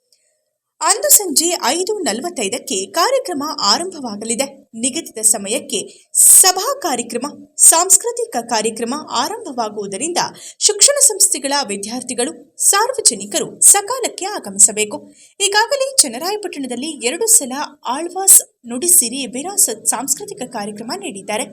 A: ಅಂದು ಸಂಜೆ ಐದು ನಲವತ್ತೈದಕ್ಕೆ ಕಾರ್ಯಕ್ರಮ ಆರಂಭವಾಗಲಿದೆ. ನಿಗದಿತ ಸಮಯಕ್ಕೆ ಸಭಾ ಕಾರ್ಯಕ್ರಮ, ಸಾಂಸ್ಕೃತಿಕ ಕಾರ್ಯಕ್ರಮ ಆರಂಭವಾಗುವುದರಿಂದ ಶಿಕ್ಷಣ ಸಂಸ್ಥೆಗಳ ವಿದ್ಯಾರ್ಥಿಗಳು, ಸಾರ್ವಜನಿಕರು ಸಕಾಲಕ್ಕೆ ಆಗಮಿಸಬೇಕು. ಈಗಾಗಲೇ ಚನ್ನರಾಯಪಟ್ಟಣದಲ್ಲಿ ಎರಡು ಸಲ ಆಳ್ವಾಸ್ ನುಡಿಸಿರಿ ವಿರಾಸತ್ ಸಾಂಸ್ಕೃತಿಕ ಕಾರ್ಯಕ್ರಮ ನೀಡಿದ್ದಾರೆ.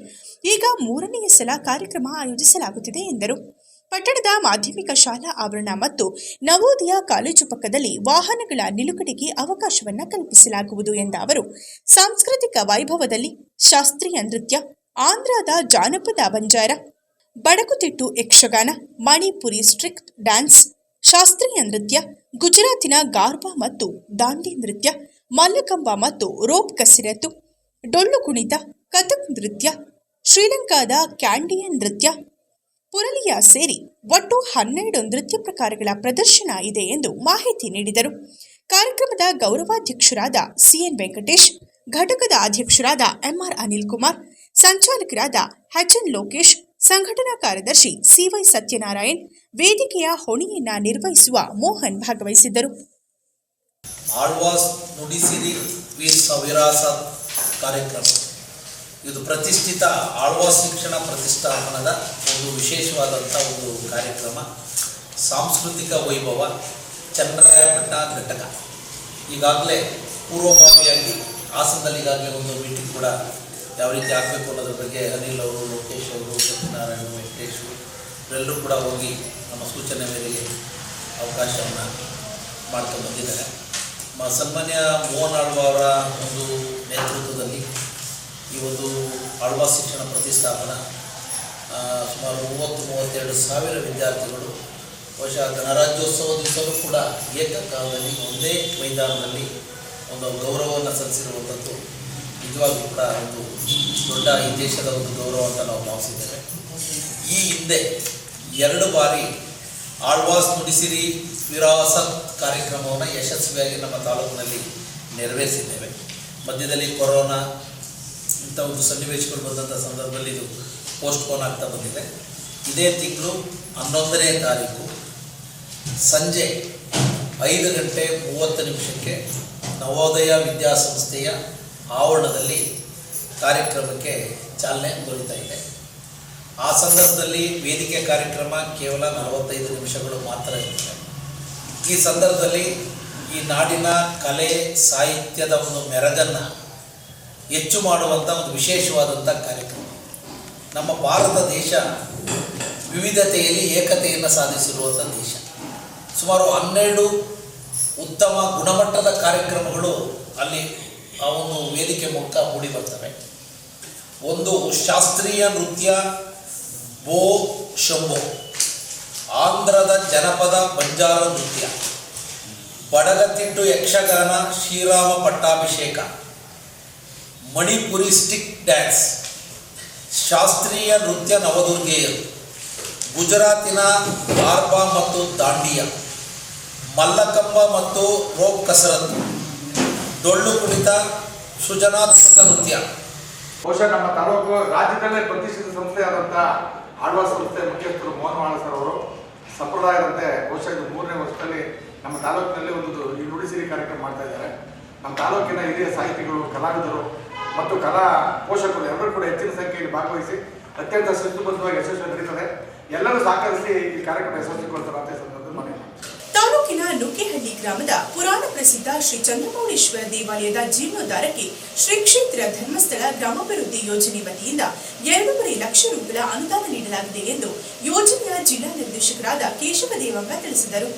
A: ಈಗ ಮೂರನೆಯ ಸಲ ಕಾರ್ಯಕ್ರಮ ಆಯೋಜಿಸಲಾಗುತ್ತಿದೆ ಎಂದರು. ಪಟ್ಟಣದ ಮಾಧ್ಯಮಿಕ ಶಾಲಾ ಆವರಣ ಮತ್ತು ನವೋದಯ ಕಾಲೇಜು ಪಕ್ಕದಲ್ಲಿ ವಾಹನಗಳ ನಿಲುಗಡೆಗೆ ಅವಕಾಶವನ್ನು ಕಲ್ಪಿಸಲಾಗುವುದು ಎಂದ ಅವರು. ಸಾಂಸ್ಕೃತಿಕ ವೈಭವದಲ್ಲಿ ಶಾಸ್ತ್ರೀಯ ನೃತ್ಯ, ಆಂಧ್ರದ ಜಾನಪದ ಬಂಜಾರ, ಬಡಕುತಿಟ್ಟು ಯಕ್ಷಗಾನ, ಮಣಿಪುರಿ ಸ್ಟ್ರಿಕ್ಟ್ ಡ್ಯಾನ್ಸ್, ಶಾಸ್ತ್ರೀಯ ನೃತ್ಯ, ಗುಜರಾತಿನ ಗಾರ್ಬಾ ಮತ್ತು ದಾಂಡಿ ನೃತ್ಯ, ಮಲ್ಲಕಂಬ ಮತ್ತು ರೋಪ್ ಕಸಿರತ್ತು, ಡೊಳ್ಳು ಕುಣಿತ, ಕಥಕ್ ನೃತ್ಯ, ಶ್ರೀಲಂಕಾದ ಕ್ಯಾಂಡಿಯನ್ ನೃತ್ಯ ಪುರಲಿಯ ಸೇರಿ ಒಟ್ಟು ಹನ್ನೆರಡು ನೃತ್ಯ ಪ್ರಕಾರಗಳ ಪ್ರದರ್ಶನ ಇದೆ ಎಂದು ಮಾಹಿತಿ ನೀಡಿದರು. ಕಾರ್ಯಕ್ರಮದ ಗೌರವಾಧ್ಯಕ್ಷರಾದ ಸಿಎನ್ ವೆಂಕಟೇಶ್, ಘಟಕದ ಅಧ್ಯಕ್ಷರಾದ ಎಂಆರ್ ಅನಿಲ್ ಕುಮಾರ್ ಸಂಚಾಲಕರಾದ ಎಚ್ಎನ್ ಲೋಕೇಶ್, ಸಂಘಟನಾ ಕಾರ್ಯದರ್ಶಿ ಸಿವೈ ಸತ್ಯನಾರಾಯಣ್, ವೇದಿಕೆಯ ಹೊಣೆಯನ್ನ ನಿರ್ವಹಿಸುವ ಮೋಹನ್ ಭಾಗವಹಿಸಿದ್ದರು.
B: ಕಾರ್ಯಕ್ರಮ. ಇದು ಪ್ರತಿಷ್ಠಿತ ಆಳ್ವಾಸ್ ಶಿಕ್ಷಣ ಪ್ರತಿಷ್ಠಾಪನದ ಒಂದು ವಿಶೇಷವಾದಂಥ ಒಂದು ಕಾರ್ಯಕ್ರಮ. ಸಾಂಸ್ಕೃತಿಕ ವೈಭವ, ಚನ್ನರಾಯಪಟ್ಟಣ ಘಟಕ. ಈಗಾಗಲೇ ಪೂರ್ವಭಾವಿಯಾಗಿ ಹಾಸನದಲ್ಲಿ ಈಗಾಗಲೇ ಒಂದು ಮೀಟಿಂಗ್ ಕೂಡ ಯಾವ ರೀತಿ ಆಗಬೇಕು ಅನ್ನೋದ್ರ ಬಗ್ಗೆ ಅನಿಲ್ ಅವರು, ಲೋಕೇಶ್ ಅವರು, ಸತ್ಯನಾರಾಯಣ, ವೆಂಕಟೇಶ್ ಇವರೆಲ್ಲರೂ ಕೂಡ ಹೋಗಿ ನಮ್ಮ ಸೂಚನೆ ಮೇರೆಗೆ ಅವಕಾಶವನ್ನು ಮಾಡ್ಕೊಂಡು ಬಂದಿದ್ದಾರೆ. ಸನ್ಮಾನ್ಯ ಮೋಹನ್ ಆಳ್ವ ಅವರ ಒಂದು ನೇತೃತ್ವದಲ್ಲಿ ಈ ಒಂದು ಆಳ್ವಾ ಶಿಕ್ಷಣ ಪ್ರತಿಷ್ಠಾಪನ ಸುಮಾರು ಮೂವತ್ತು, ಮೂವತ್ತೆರಡು ಸಾವಿರ ವಿದ್ಯಾರ್ಥಿಗಳು ಬಹುಶಃ ಗಣರಾಜ್ಯೋತ್ಸವ ದಿವಸವೂ ಕೂಡ ಏಕಕಾಲದಲ್ಲಿ, ಒಂದೇ ಮೈದಾನದಲ್ಲಿ ಒಂದು ಗೌರವವನ್ನು ಸಲ್ಲಿಸಿರುವಂಥದ್ದು ನಿಜವಾಗ್ಲೂ ಕೂಡ ಒಂದು ದೊಡ್ಡ ಈ ದೇಶದ ಒಂದು ಗೌರವ ಅಂತ ನಾವು ಭಾವಿಸಿದ್ದೇವೆ. ಈ ಹಿಂದೆ ಎರಡು ಬಾರಿ ಆಳ್ವಾಸ್ ನುಡಿಸಿರಿ, ವಿರಾಸತ್ ಕಾರ್ಯಕ್ರಮವನ್ನು ಯಶಸ್ವಿಯಾಗಿ ನಮ್ಮ ತಾಲೂಕಿನಲ್ಲಿ ನೆರವೇರಿಸಿದ್ದೇವೆ. ಮಧ್ಯದಲ್ಲಿ ಕೊರೋನಾ ಇಂಥ ಒಂದು ಸನ್ನಿವೇಶಗಳು ಬಂದಂಥ ಸಂದರ್ಭದಲ್ಲಿ ಇದು ಪೋಸ್ಟ್ಪೋನ್ ಆಗ್ತಾ ಬಂದಿದೆ. ಇದೇ ತಿಂಗಳು ಹನ್ನೊಂದನೇ ತಾರೀಕು ಸಂಜೆ ಐದು ಗಂಟೆ ಮೂವತ್ತು ನಿಮಿಷಕ್ಕೆ ನವೋದಯ ವಿದ್ಯಾಸಂಸ್ಥೆಯ ಆವರಣದಲ್ಲಿ ಕಾರ್ಯಕ್ರಮಕ್ಕೆ ಚಾಲನೆ ದೊರೀತಾ ಇದೆ. ಆ ಸಂದರ್ಭದಲ್ಲಿ ವೇದಿಕೆ ಕಾರ್ಯಕ್ರಮ ಕೇವಲ ನಲವತ್ತೈದು ನಿಮಿಷಗಳು ಮಾತ್ರ ಇರುತ್ತೆ. ಈ ಸಂದರ್ಭದಲ್ಲಿ ಈ ನಾಡಿನ ಕಲೆ ಸಾಹಿತ್ಯದ ಒಂದು ಮೆರಗನ್ನು ಹೆಚ್ಚು ಮಾಡುವಂಥ ಒಂದು ವಿಶೇಷವಾದಂಥ ಕಾರ್ಯಕ್ರಮ. ನಮ್ಮ ಭಾರತ ದೇಶ ವಿವಿಧತೆಯಲ್ಲಿ ಏಕತೆಯನ್ನು ಸಾಧಿಸಿರುವಂಥ ದೇಶ. ಸುಮಾರು ಹನ್ನೆರಡು ಉತ್ತಮ ಗುಣಮಟ್ಟದ ಕಾರ್ಯಕ್ರಮಗಳು ಅಲ್ಲಿ ಆ ಒಂದು ವೇದಿಕೆ ಮೂಲಕ ಮೂಡಿ ಬರ್ತವೆ. ಒಂದು ಶಾಸ್ತ್ರೀಯ ನೃತ್ಯ ಬೋ ಶಂಭೋ, ಆಂಧ್ರದ ಜನಪದ ಬಂಜಾರ ನೃತ್ಯ, ಬಡಗತಿಟ್ಟು ಯಕ್ಷಗಾನ, ಶ್ರೀರಾಮ ಪಟ್ಟಾಭಿಷೇಕ. Manipuri stick dance. ಶಾಸ್ತ್ರೀಯ ನೃತ್ಯ ನವದುರ್ಗೆಯರು. ಗುಜರಾತಿನ ಬಾರ್ಬಾ ಮತ್ತು ದಾಂಡಿಯ. ಮಲ್ಲಕಂಬ ಮತ್ತು ರೋಪ್ ಕಸರತ್ತು. ಡೊಳ್ಳು ಕುಣಿತ, ಸೃಜನಾತ್ಮಕ ನೃತ್ಯ.
G: ಬಹುಶಃ ನಮ್ಮ ತಾಲೂಕು ರಾಜ್ಯದಲ್ಲೇ ಪ್ರತಿಷ್ಠಿತ ಸಂಸ್ಥೆಯಾದಂಥ ಆಡುವ ಸಂಸ್ಥೆ ಮುಖ್ಯಸ್ಥರು ಮೋಹನ್ ಸರ್ ಅವರು. ಸಂಪ್ರದಾಯದಂತೆ ಬಹುಶಃ ಇದು ಮೂರನೇ ವರ್ಷದಲ್ಲಿ ನಮ್ಮ ತಾಲೂಕಿನಲ್ಲಿ ಒಂದು ಈ ನುಡಿಸಿರಿ ಕಾರ್ಯಕ್ರಮ ಮಾಡ್ತಾ ಇದ್ದಾರೆ. ನಮ್ಮ ತಾಲೂಕಿನ ಹಿರಿಯ ಸಾಹಿತಿಗಳು, ಕಲಾವಿದರು ಮತ್ತು ಕಲಾ ಪೋಷಕರು ಎಲ್ಲರೂ ಕೂಡ ಹೆಚ್ಚಿನ ಸಂಖ್ಯೆಯಲ್ಲಿ ಭಾಗವಹಿಸಿ ಅತ್ಯಂತ ಶಿಸ್ತುಬದ್ಧವಾಗಿ ಯಶಸ್ವಿ ನಡೆಯುತ್ತದೆ. ಎಲ್ಲರೂ ಸಹಕರಿಸಿ ಈ ಕಾರ್ಯಕ್ರಮ ಯಶಸ್ವಿಗೊಳ್ತಾರೆ
A: ತಾಲೂಕಿನ ಗ್ರಾಮದ ಪುರಾಣ ಪ್ರಸಿದ್ಧ ಶ್ರೀ ಚಂದ್ರಮೌಳೇಶ್ವರ ದೇವಾಲಯದ ಜೀರ್ಣೋದ್ಧಾರಕ್ಕೆ ಶ್ರೀ ಕ್ಷೇತ್ರ ಧರ್ಮಸ್ಥಳ ಗ್ರಾಮಾಭಿವೃದ್ಧಿ ಯೋಜನೆ ವತಿಯಿಂದ ಎರಡೂವರೆ ಲಕ್ಷ ರೂಗಳ ಅನುದಾನ ನೀಡಲಾಗಿದೆ ಎಂದು ಯೋಜನೆಯ ಜಿಲ್ಲಾ ನಿರ್ದೇಶಕರಾದ ಕೇಶವ ದೇವಂಗ ತಿಳಿಸಿದರು.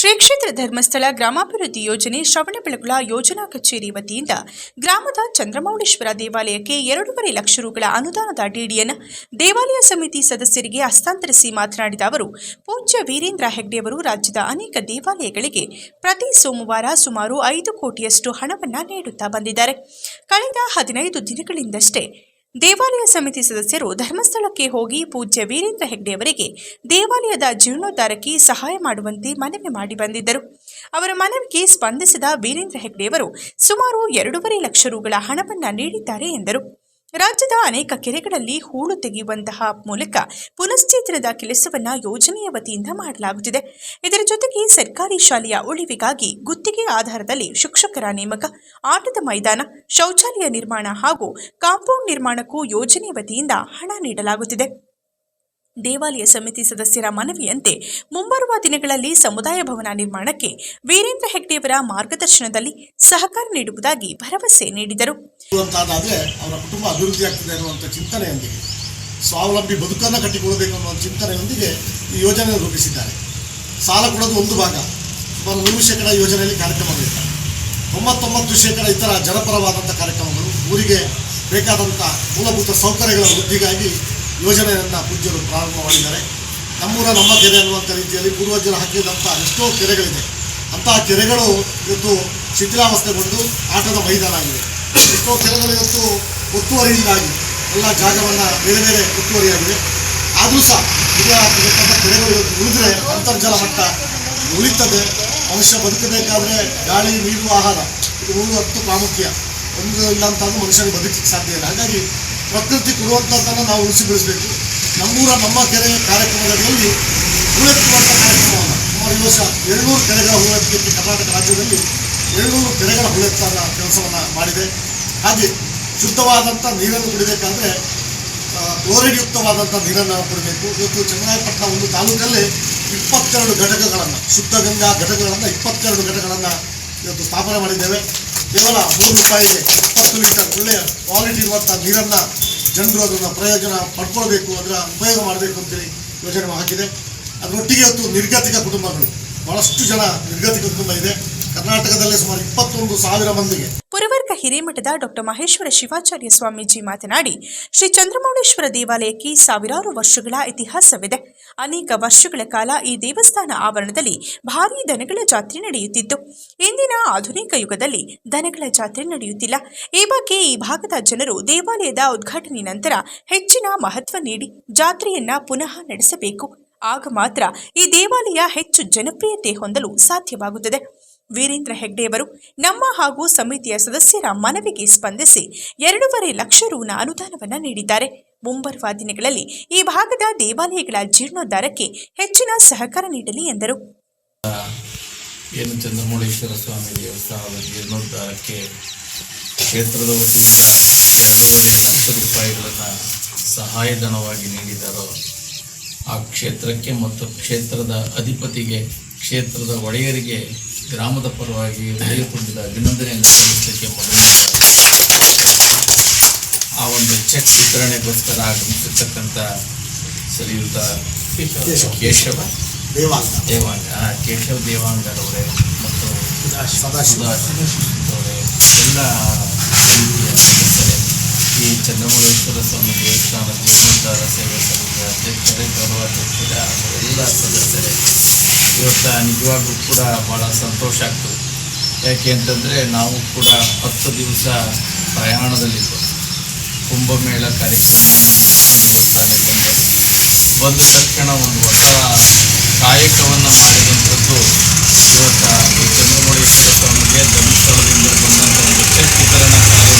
A: ಶ್ರೀ ಕ್ಷೇತ್ರ ಧರ್ಮಸ್ಥಳ ಗ್ರಾಮಾಭಿವೃದ್ಧಿ ಯೋಜನೆ ಶ್ರವಣಬೆಳಗುಳ ಯೋಜನಾ ಕಚೇರಿ ವತಿಯಿಂದ ಗ್ರಾಮದ ಚಂದ್ರಮೌಳೇಶ್ವರ ದೇವಾಲಯಕ್ಕೆ ಎರಡೂವರೆ ಲಕ್ಷ ರೂಗಳ ಅನುದಾನದ ಡಿಡಿಯನ್ನು ದೇವಾಲಯ ಸಮಿತಿ ಸದಸ್ಯರಿಗೆ ಹಸ್ತಾಂತರಿಸಿ ಮಾತನಾಡಿದ ಅವರು, ಪೂಜ್ಯ ವೀರೇಂದ್ರ ಹೆಗ್ಡೆಯವರು ರಾಜ್ಯದ ಅನೇಕ ದೇವಾಲಯಗಳಿಗೆ ಪ್ರತಿ ಸೋಮವಾರ ಸುಮಾರು ಐದು ಕೋಟಿಯಷ್ಟು ಹಣವನ್ನು ನೀಡುತ್ತಾ ಬಂದಿದ್ದಾರೆ. ಕಳೆದ ಹದಿನೈದು ದಿನಗಳಿಂದಷ್ಟೇ ದೇವಾಲಯ ಸಮಿತಿ ಸದಸ್ಯರು ಧರ್ಮಸ್ಥಳಕ್ಕೆ ಹೋಗಿ ಪೂಜ್ಯ ವೀರೇಂದ್ರ ಹೆಗ್ಡೆಯವರಿಗೆ ದೇವಾಲಯದ ಜೀರ್ಣೋದ್ಧಾರಕ್ಕೆ ಸಹಾಯ ಮಾಡುವಂತೆ ಮನವಿ ಮಾಡಿ ಬಂದಿದ್ದರು. ಅವರ ಮನವಿಗೆ ಸ್ಪಂದಿಸಿದ ವೀರೇಂದ್ರ ಹೆಗ್ಡೆಯವರು ಸುಮಾರು ಎರಡೂವರೆ ಲಕ್ಷ ರೂಗಳ ಹಣವನ್ನು ನೀಡಿದ್ದಾರೆ ಎಂದರು. ರಾಜ್ಯದ ಅನೇಕ ಕೆರೆಗಳಲ್ಲಿ ಹೂಳು ತೆಗೆಯುವಂತಹ ಮೂಲಕ ಪುನಶ್ಚೇತನದ ಕೆಲಸವನ್ನ ಯೋಜನೆಯ ವತಿಯಿಂದ ಮಾಡಲಾಗುತ್ತಿದೆ. ಇದರ ಜೊತೆಗೆ ಸರ್ಕಾರಿ ಶಾಲೆಯ ಉಳಿವಿಗಾಗಿ ಗುತ್ತಿಗೆ ಆಧಾರದಲ್ಲಿ ಶಿಕ್ಷಕರ ನೇಮಕ, ಆಟದ ಮೈದಾನ, ಶೌಚಾಲಯ ನಿರ್ಮಾಣ ಹಾಗೂ ಕಾಂಪೌಂಡ್ ನಿರ್ಮಾಣಕ್ಕೂ ಯೋಜನೆಯ ವತಿಯಿಂದ ಹಣ ನೀಡಲಾಗುತ್ತಿದೆ. ದೇವಾಲಯ ಸಮಿತಿ ಸದಸ್ಯರ ಮನವಿಯಂತೆ ಮುಂಬರುವ ದಿನಗಳಲ್ಲಿ ಸಮುದಾಯ ಭವನ ನಿರ್ಮಾಣಕ್ಕೆ ವೀರೇಂದ್ರ ಹೆಗ್ಡೆಯವರ ಮಾರ್ಗದರ್ಶನದಲ್ಲಿ ಸಹಕಾರ ನೀಡುವುದಾಗಿ ಭರವಸೆ ನೀಡಿದರು.
H: ಅವರ ಕುಟುಂಬ ಅಭಿವೃದ್ಧಿ ಆಗ್ತದೆ ಅನ್ನುವಂಥ ಚಿಂತನೆಯೊಂದಿಗೆ, ಸ್ವಾವಲಂಬಿ ಬದುಕನ್ನು ಕಟ್ಟಿಕೊಳ್ಳಬೇಕು ಅನ್ನುವ ಚಿಂತನೆಯೊಂದಿಗೆ ಈ ಯೋಜನೆ ರೂಪಿಸಿದ್ದಾರೆ. ಸಾಲ ಕೊಡೋದು ಒಂದು ಭಾಗ, ಸುಮಾರು ನೂರು ಶೇಕಡ ಯೋಜನೆಯಲ್ಲಿ ಕಾರ್ಯಕ್ರಮಗಳಿದ್ದಾರೆ ತೊಂಬತ್ತೊಂಬತ್ತು ಶೇಕಡ ಇತರ ಜನಪರವಾದಂಥ ಕಾರ್ಯಕ್ರಮಗಳು, ಊರಿಗೆ ಬೇಕಾದಂಥ ಮೂಲಭೂತ ಸೌಕರ್ಯಗಳ ವೃದ್ಧಿಗಾಗಿ ಯೋಜನೆಯನ್ನು ಪೂಜ್ಯರು ಪ್ರಾರಂಭ ಮಾಡಿದ್ದಾರೆ. ನಮ್ಮೂರ ನಮ್ಮ ಕೆರೆ ಅನ್ನುವಂಥ ರೀತಿಯಲ್ಲಿ ಪೂರ್ವಜರು ಹಾಕಿದಂಥ ಎಷ್ಟೋ ಕೆರೆಗಳಿದೆ. ಅಂತಹ ಕೆರೆಗಳು ಇವತ್ತು ಶಿಥಿಲಾವಸ್ಥೆಗೊಂಡು ಆಟದ ಮೈದಾನ ಆಗಿದೆ. ಎಷ್ಟೋ ಕೆರೆಗಳು ಇವತ್ತು ಒತ್ತುವರಿಯಿಂದಾಗಿ ಎಲ್ಲ ಜಾಗವನ್ನು ಬೇರೆ ಬೇರೆ ಒತ್ತುವರಿಯಾಗಿದೆ. ಆದರೂ ಸಹ ಇದಕ್ಕಂಥ ಕೆರೆಗಳು ಇವತ್ತು ಉಳಿದ್ರೆ ಅಂತರ್ಜಲ ಮಟ್ಟ ಉಳಿತದೆ. ಮನುಷ್ಯ ಬದುಕಬೇಕಾದ್ರೆ ಗಾಳಿ, ನೀರು, ಆಹಾರ, ಇದು ಮೂರು ಹತ್ತು ಪ್ರಾಮುಖ್ಯ. ಒಂದು ಇಲ್ಲ ಅಂತಂದ್ರೆ ಮನುಷ್ಯನಿಗೆ ಬದುಕಲಿಕ್ಕೆ ಸಾಧ್ಯ ಇಲ್ಲ. ಹಾಗಾಗಿ ಪ್ರಕೃತಿ ಕೊಡುವಂಥದ್ದನ್ನು ನಾವು ಉಳಿಸಿ ಬೆಳೆಸಬೇಕು ನಮ್ಮೂರ, ನಮ್ಮ ಕೆರೆ ಕಾರ್ಯಕ್ರಮದಲ್ಲಿ ಹೂಳೆತ್ತುವಂಥ ಕಾರ್ಯಕ್ರಮವನ್ನು ಸುಮಾರು ಈ ವರ್ಷ ಏಳ್ನೂರು ಕೆರೆಗಳ ಹೂಳೆತ್ತಲಿಕ್ಕೆ ಕರ್ನಾಟಕ ರಾಜ್ಯದಲ್ಲಿ ಏಳ್ನೂರು ಕೆರೆಗಳ ಹೂಳೆತ್ತಾದ ಕೆಲಸವನ್ನು ಮಾಡಿದೆ. ಹಾಗೆ ಶುದ್ಧವಾದಂಥ ನೀರನ್ನು ಕುಡಿಬೇಕಾದ್ರೆ ಕ್ಲೋರೈಡ್ ಯುಕ್ತವಾದಂಥ ನೀರನ್ನು ಕುಡಿಬೇಕು. ಇವತ್ತು ಚನ್ನರಾಯಪಟ್ಟಣ ಒಂದು ತಾಲೂಕಲ್ಲಿ ಇಪ್ಪತ್ತೆರಡು ಘಟಕಗಳನ್ನು, ಶುದ್ಧ ಗಂಗಾ ಘಟಕಗಳನ್ನು, ಇಪ್ಪತ್ತೆರಡು ಘಟಕಗಳನ್ನು ಇವತ್ತು ಸ್ಥಾಪನೆ ಮಾಡಿದ್ದೇವೆ. ಕೇವಲ ಮೂರು ರೂಪಾಯಿಗೆ ಇಪ್ಪತ್ತು ಲೀಟರ್ ಒಳ್ಳೆಯ ಕ್ವಾಲಿಟಿ ಇರುವಂಥ ನೀರನ್ನು ಜನರು ಅದನ್ನು ಪ್ರಯೋಜನ ಪಡ್ಕೊಳ್ಬೇಕು, ಅದರ ಉಪಯೋಗ ಮಾಡಬೇಕು ಅಂತೇಳಿ ಯೋಜನೆ ಹಾಕಿದೆ. ಅದರೊಟ್ಟಿಗೆ ಇವತ್ತು ನಿರ್ಗತಿಕ ಕುಟುಂಬಗಳು. ಬಹಳಷ್ಟು ಜನ ನಿರ್ಗತಿ ಇದೆ. ಕರ್ನಾಟಕದಲ್ಲೇ ಸುಮಾರು ಇಪ್ಪತ್ತೊಂದು ಸಾವಿರ ಮಂದಿಗೆ.
A: ಪುರವರ್ಗ ಹಿರೇಮಠದ ಡಾಕ್ಟರ್ ಮಹೇಶ್ವರ ಶಿವಾಚಾರ್ಯ ಸ್ವಾಮೀಜಿ ಮಾತನಾಡಿ, ಶ್ರೀ ಚಂದ್ರಮೌಳೇಶ್ವರ ದೇವಾಲಯಕ್ಕೆ ಸಾವಿರಾರು ವರ್ಷಗಳ ಇತಿಹಾಸವಿದೆ. ಅನೇಕ ವರ್ಷಗಳ ಕಾಲ ಈ ದೇವಸ್ಥಾನ ಆವರಣದಲ್ಲಿ ಭಾರೀ ದನಗಳ ಜಾತ್ರೆ ನಡೆಯುತ್ತಿತ್ತು. ಇಂದಿನ ಆಧುನಿಕ ಯುಗದಲ್ಲಿ ದನಗಳ ಜಾತ್ರೆ ನಡೆಯುತ್ತಿಲ್ಲ. ಈ ಬಗ್ಗೆ ಈ ಭಾಗದ ಜನರು ದೇವಾಲಯದ ಉದ್ಘಾಟನೆ ನಂತರ ಹೆಚ್ಚಿನ ಮಹತ್ವ ನೀಡಿ ಜಾತ್ರೆಯನ್ನ ಪುನಃ ನಡೆಸಬೇಕು. ಆಗ ಮಾತ್ರ ಈ ದೇವಾಲಯ ಹೆಚ್ಚು ಜನಪ್ರಿಯತೆ ಹೊಂದಲು ಸಾಧ್ಯವಾಗುತ್ತದೆ. ವೀರೇಂದ್ರ ಹೆಗ್ಡೆಯವರು ನಮ್ಮ ಹಾಗೂ ಸಮಿತಿಯ ಸದಸ್ಯರ ಮನವಿಗೆ ಸ್ಪಂದಿಸಿ ಎರಡೂವರೆ ಲಕ್ಷ ರೂನ ಅನುದಾನವನ್ನು ನೀಡಿದ್ದಾರೆ. ಮುಂಬರುವ ದಿನಗಳಲ್ಲಿ ಈ ಭಾಗದ ದೇವಾಲಯಗಳ ಜೀರ್ಣೋದ್ಧಾರಕ್ಕೆ ಹೆಚ್ಚಿನ ಸಹಕಾರ ನೀಡಲಿ ಎಂದರು.
I: ಏನು ಚಂದ್ರಮೌಳೇಶ್ವರ ಸ್ವಾಮಿ ದೇವಸ್ಥಾನದ ಜೀರ್ಣೋದ್ಧಾರಕ್ಕೆ ಕ್ಷೇತ್ರದ ಎರಡೂವರೆ ಲಕ್ಷ ರೂಪಾಯಿಗಳನ್ನು ಸಹಾಯಧನವಾಗಿ ನೀಡಿದ್ದಾರೋ ಆ ಕ್ಷೇತ್ರಕ್ಕೆ ಮತ್ತು ಕ್ಷೇತ್ರದ ಅಧಿಪತಿಗೆ ಕ್ಷೇತ್ರದ ಒಡೆಯರಿಗೆ ಗ್ರಾಮದ ಪರವಾಗಿ ಹೃದಯ ತುಂಬಿದ ಅಭಿನಂದನೆಯನ್ನು ಸಲ್ಲಿಸಲಿಕ್ಕೆ ಆ ಒಂದು ಚೆಕ್ ವಿತರಣೆಗೋಸ್ಕರ ಆಗಮಿಸಿರ್ತಕ್ಕಂಥ ಶ್ರೀಯುತ ಕೇಶವ.
H: ದೇವಾಂಗ.
I: ದೇವಾಂಗ. ಆ, ಕೇಶವ ದೇವಾಂಗರವರೇ ಮತ್ತು
H: ಸದಾಶಿವ.
I: ಅವರೇ ಎಲ್ಲ ರೀತಿಯ ಈ ಚಂದ್ರಮೌಳೇಶ್ವರ ಸ್ವಾಮಿ ದೇವಸ್ಥಾನ ಜೀರ್ಣೋದ್ಧಾರ ಸೇವೆ ಅಧ್ಯಕ್ಷರೇ ಗೌರವಾಧ್ಯಕ್ಷರೇ ಹಾಗೂ ಎಲ್ಲ ಸದಸ್ಯರೇ ಇವತ್ತು ನಿಜವಾಗ್ಲೂ ಕೂಡ ಭಾಳ ಸಂತೋಷ ಆಗ್ತದೆ. ಯಾಕೆ ಅಂತಂದರೆ ನಾವು ಕೂಡ ಹತ್ತು ದಿವಸ ಪ್ರಯಾಣದಲ್ಲಿದ್ದೆವು ಕುಂಭಮೇಳ ಕಾರ್ಯಕ್ರಮ. ದೇವಸ್ಥಾನಕ್ಕೆ ಬಂದ ತಕ್ಷಣ ಒಂದು ಹೊಸ ಕಾಯಕವನ್ನು ಮಾಡಿದಂಥದ್ದು ಇವತ್ತು ಚಂದ್ರಮೌಳೇಶ್ವರ ಸ್ವಾಮಿಗೆ ಧರ್ಮಸ್ಥಳದಿಂದ ಬಂದಂಥ ಒಂದು ಚೆಕ್ ಕಾರ್ಯ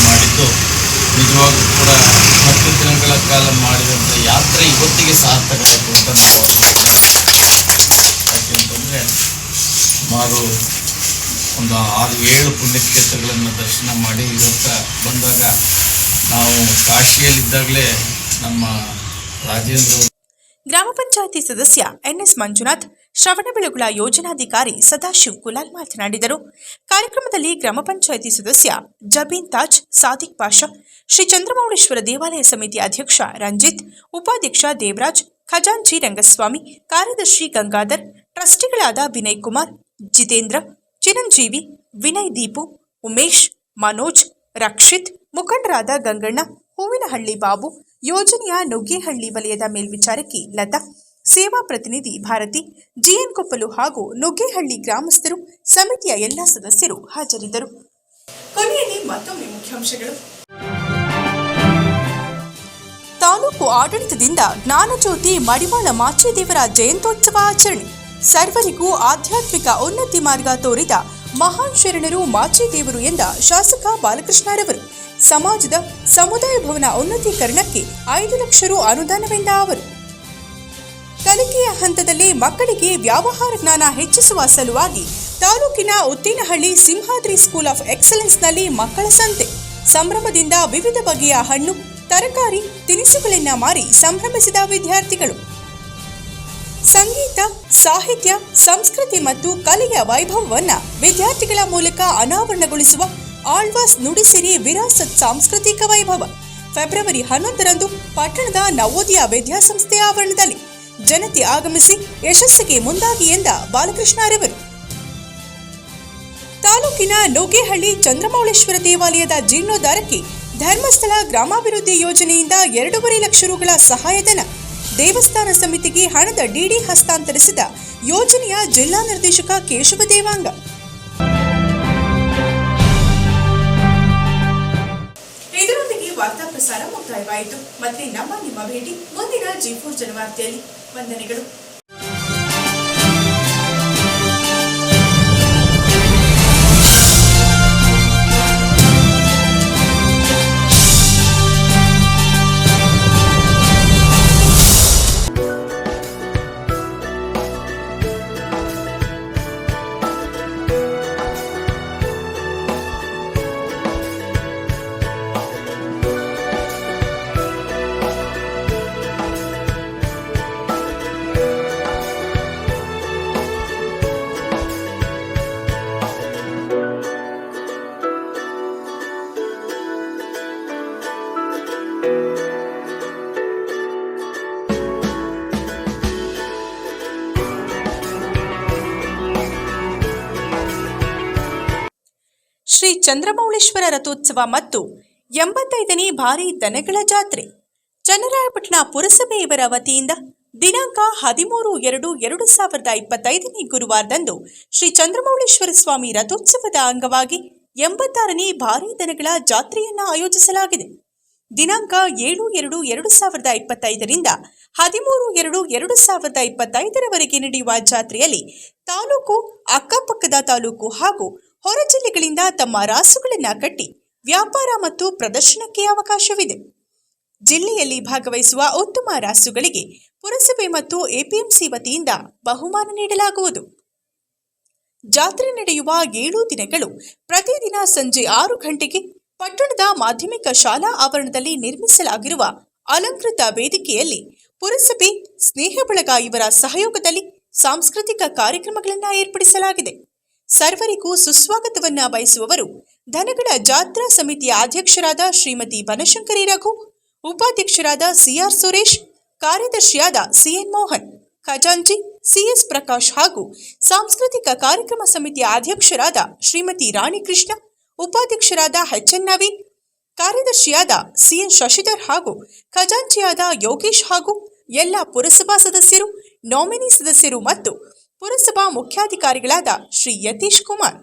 I: ಮಾಡಿದ್ದು ನಿಜವಾಗ್ಲೂ ಕೂಡ ಹತ್ತು ದಿನಗಳ ಕಾಲ ಮಾಡಿದಂಥ ಯಾತ್ರೆ ಇವತ್ತಿಗೆ ಸಾರ್ಥಕ ಆಯಿತು ಅಂತ ನಾವು. ಯಾಕೆಂತಂದರೆ ಸುಮಾರು ಒಂದು ಆರು ಏಳು ಪುಣ್ಯಕ್ಷೇತ್ರಗಳನ್ನು ದರ್ಶನ ಮಾಡಿ ಇವತ್ತ ಬಂದಾಗ ನಾವು ಕಾಶಿಯಲ್ಲಿದ್ದಾಗಲೇ ನಮ್ಮ ರಾಜೇಂದ್ರ
A: ಗ್ರಾಮ ಪಂಚಾಯಿತಿ ಸದಸ್ಯ ಎನ್ಎಸ್ ಮಂಜುನಾಥ್ ಶ್ರವಣಬೆಳಗುಳ ಯೋಜನಾಧಿಕಾರಿ ಸದಾಶಿವ್ ಕುಲಾಲ್ ಮಾತನಾಡಿದರು. ಕಾರ್ಯಕ್ರಮದಲ್ಲಿ ಗ್ರಾಮ ಪಂಚಾಯಿತಿ ಸದಸ್ಯ ಜಬೀನ್ ತಾಜ್, ಸಾದಿಕ್ ಪಾಷಾ, ಶ್ರೀ ಚಂದ್ರಮೌಳೇಶ್ವರ ದೇವಾಲಯ ಸಮಿತಿ ಅಧ್ಯಕ್ಷ ರಂಜಿತ್, ಉಪಾಧ್ಯಕ್ಷ ದೇವರಾಜ್, ಖಜಾಂಚಿ ರಂಗಸ್ವಾಮಿ, ಕಾರ್ಯದರ್ಶಿ ಗಂಗಾಧರ್, ಟ್ರಸ್ಟಿಗಳಾದ ವಿನಯ್ ಕುಮಾರ್, ಜಿತೇಂದ್ರ, ಚಿರಂಜೀವಿ, ವಿನಯ್ ದೀಪು, ಉಮೇಶ್, ಮನೋಜ್, ರಕ್ಷಿತ್, ಮುಖಂಡರಾದ ಗಂಗಣ್ಣ, ಹೂವಿನಹಳ್ಳಿ ಬಾಬು, ಯೋಜನೆಯ ನುಗ್ಗೇಹಳ್ಳಿ ವಲಯದ ಮೇಲ್ವಿಚಾರಕಿ ಲತಾ ಸೇವಾ ಪ್ರತಿನಿಧಿ ಭಾರತಿ, ಜಿಎನ್ ಕೊಪ್ಪಲು ಹಾಗೂ ನುಗ್ಗೇಹಳ್ಳಿ ಗ್ರಾಮಸ್ಥರು, ಸಮಿತಿಯ ಎಲ್ಲ ಸದಸ್ಯರು ಹಾಜರಿದ್ದರು. ಕೊನೆಯಲ್ಲಿ ಮುಖ್ಯಾಂಶಗಳು. ತಾಲೂಕು ಆಡಳಿತದಿಂದ ಜ್ಞಾನಜ್ಯೋತಿ ಮಡಿವಾಳ ಮಾಚಿದೇವರ ಜಯಂತ್ಯೋತ್ಸವ ಆಚರಣೆ. ಸರ್ವರಿಗೂ ಆಧ್ಯಾತ್ಮಿಕ ಉನ್ನತಿ ಮಾರ್ಗ ತೋರಿದ ಮಹಾನ್ ಶರಣರು ಮಾಚಿದೇವರು ಎಂದ ಶಾಸಕ ಬಾಲಕೃಷ್ಣರವರು. ಸಮಾಜದ ಸಮುದಾಯ ಭವನ ಉನ್ನತೀಕರಣಕ್ಕೆ ಐದು ಲಕ್ಷ ರು ಅನುದಾನವೆಂದ ಅವರು. ಕಲಿಕೆಯ ಹಂತದಲ್ಲಿ ಮಕ್ಕಳಿಗೆ ವ್ಯವಹಾರ ಜ್ಞಾನ ಹೆಚ್ಚಿಸುವ ಸಲುವಾಗಿ ತಾಲೂಕಿನ ಉತ್ತಿನಹಳ್ಳಿ ಸಿಂಹಾದ್ರಿ ಸ್ಕೂಲ್ ಆಫ್ ಎಕ್ಸಲೆನ್ಸ್ನಲ್ಲಿ ಮಕ್ಕಳ ಸಂತೆ. ಸಂಭ್ರಮದಿಂದ ವಿವಿಧ ಬಗೆಯ ಹಣ್ಣು, ತರಕಾರಿ, ತಿನಿಸುಗಳನ್ನ ಮಾರಿ ಸಂಭ್ರಮಿಸಿದ ವಿದ್ಯಾರ್ಥಿಗಳು. ಸಂಗೀತ, ಸಾಹಿತ್ಯ, ಸಂಸ್ಕೃತಿ ಮತ್ತು ಕಲೆಯ ವೈಭವವನ್ನ ವಿದ್ಯಾರ್ಥಿಗಳ ಮೂಲಕ ಅನಾವರಣಗೊಳಿಸುವ ಆಳ್ವಾಸ್ ನುಡಿಸಿರಿ ವಿರಾಸತ್ ಸಾಂಸ್ಕೃತಿಕ ವೈಭವ. ಫೆಬ್ರವರಿ ಹನ್ನೊಂದರಂದು ಪಟ್ಟಣದ ನವೋದಯ ವಿದ್ಯಾಸಂಸ್ಥೆ ಆವರಣದಲ್ಲಿ ಜನತೆ ಆಗಮಿಸಿ ಯಶಸ್ಸಿಗೆ ಮುಂದಾಗಿ ಎಂದ ಬಾಲಕೃಷ್ಣರವರು. ತಾಲೂಕಿನ ನೋಗೇಹಳ್ಳಿ ಚಂದ್ರಮೌಳೇಶ್ವರ ದೇವಾಲಯದ ಜೀರ್ಣೋದ್ಧಾರಕ್ಕೆ ಧರ್ಮಸ್ಥಳ ಗ್ರಾಮಾಭಿವೃದ್ಧಿ ಯೋಜನೆಯಿಂದ ಎರಡೂವರೆ ಲಕ್ಷ ರುಗಳ ಸಹಾಯಧನ ದೇವಸ್ಥಾನ ಸಮಿತಿಗೆ ಹಣದ ಡಿಡಿ ಹಸ್ತಾಂತರಿಸಿದ ಯೋಜನೆಯ ಜಿಲ್ಲಾ ನಿರ್ದೇಶಕ ಕೇಶವ ದೇವಾಂಗ. ಇದರೊಂದಿಗೆ ವಾರ್ತಾ ಪ್ರಸಾರ ಮುಕ್ತಾಯವಾಯಿತು. ಮತ್ತೆ ನಮ್ಮ ನಿಮ್ಮ ಭೇಟಿ ಮುಂದಿನ ಜಿ ಜನವಾರ್ತೆಯಲ್ಲಿ വന്ദനകളും. ಶ್ರೀ ಚಂದ್ರಮೌಳೇಶ್ವರ ರಥೋತ್ಸವ ಮತ್ತು ಎಂಬತ್ತೈದನೇ ಭಾರಿ ದನಗಳ ಜಾತ್ರೆ. ಚನ್ನರಾಯಪಟ್ಟಣ ಪುರಸಭೆಯವರ ವತಿಯಿಂದ ದಿನಾಂಕ ಹದಿಮೂರು ಎರಡು ಎರಡು ಸಾವಿರದ ಇಪ್ಪತ್ತೈದನೇ ಗುರುವಾರದಂದು ಶ್ರೀ ಚಂದ್ರಮೌಳೇಶ್ವರ ಸ್ವಾಮಿ ರಥೋತ್ಸವದ ಅಂಗವಾಗಿ ಎಂಬತ್ತಾರನೇ ಭಾರಿ ದನಗಳ ಜಾತ್ರೆಯನ್ನು ಆಯೋಜಿಸಲಾಗಿದೆ. ದಿನಾಂಕ ಏಳು ಎರಡು ಎರಡು ಸಾವಿರದ ಇಪ್ಪತ್ತೈದರಿಂದ ಹದಿಮೂರು ಎರಡು ಎರಡು ಸಾವಿರದ ಇಪ್ಪತ್ತೈದರವರೆಗೆ ನಡೆಯುವ ಜಾತ್ರೆಯಲ್ಲಿ ತಾಲೂಕು, ಅಕ್ಕಪಕ್ಕದ ತಾಲೂಕು ಹಾಗೂ ಹೊರ ಜಿಲ್ಲೆಗಳಿಂದ ತಮ್ಮ ರಾಸುಗಳನ್ನು ಕಟ್ಟಿ ವ್ಯಾಪಾರ ಮತ್ತು ಪ್ರದರ್ಶನಕ್ಕೆ ಅವಕಾಶವಿದೆ. ಜಿಲ್ಲೆಯಲ್ಲಿ ಭಾಗವಹಿಸುವ ಉತ್ತಮ ರಾಸುಗಳಿಗೆ ಪುರಸಭೆ ಮತ್ತು ಎಪಿಎಂಸಿ ವತಿಯಿಂದ ಬಹುಮಾನ ನೀಡಲಾಗುವುದು. ಜಾತ್ರೆ ನಡೆಯುವ ಏಳು ದಿನಗಳು ಪ್ರತಿದಿನ ಸಂಜೆ ಆರು ಗಂಟೆಗೆ ಪಟ್ಟಣದ ಮಾಧ್ಯಮಿಕ ಶಾಲಾ ಆವರಣದಲ್ಲಿ ನಿರ್ಮಿಸಲಾಗಿರುವ ಅಲಂಕೃತ ವೇದಿಕೆಯಲ್ಲಿ ಪುರಸಭೆ ಸ್ನೇಹ ಬಳಗ ಇವರ ಸಹಯೋಗದಲ್ಲಿ ಸಾಂಸ್ಕೃತಿಕ ಕಾರ್ಯಕ್ರಮಗಳನ್ನು ಏರ್ಪಡಿಸಲಾಗಿದೆ. ಸರ್ವರಿಗೂ ಸುಸ್ವಾಗತವನ್ನ ಬಯಸುವವರು ದನಗಳ ಜಾತ್ರಾ ಸಮಿತಿಯ ಅಧ್ಯಕ್ಷರಾದ ಶ್ರೀಮತಿ ಬನಶಂಕರಿ ರಘು, ಉಪಾಧ್ಯಕ್ಷರಾದ ಸಿಆರ್ ಸುರೇಶ್, ಕಾರ್ಯದರ್ಶಿಯಾದ ಸಿಎನ್ ಮೋಹನ್, ಖಜಾಂಚಿ, ಸಿಎಸ್ ಪ್ರಕಾಶ್ ಹಾಗೂ ಸಾಂಸ್ಕೃತಿಕ ಕಾರ್ಯಕ್ರಮ ಸಮಿತಿಯ ಅಧ್ಯಕ್ಷರಾದ ಶ್ರೀಮತಿ ರಾಣಿ ಕೃಷ್ಣ ಉಪಾಧ್ಯಕ್ಷರಾದ ಎಚ್ಎನ್ ನವೀನ್, ಕಾರ್ಯದರ್ಶಿಯಾದ ಸಿಎನ್ ಶಶಿಧರ್ ಹಾಗೂ ಖಜಾಂಚಿಯಾದ ಯೋಗೇಶ್ ಹಾಗೂ ಎಲ್ಲ ಪುರಸಭಾ ಸದಸ್ಯರು, ನಾಮಿನಿ ಸದಸ್ಯರು ಮತ್ತು ಪುರಸಭಾ ಮುಖ್ಯಾಧಿಕಾರಿಗಳಾದ ಶ್ರೀ ಯತೀಶ್ ಕುಮಾರ್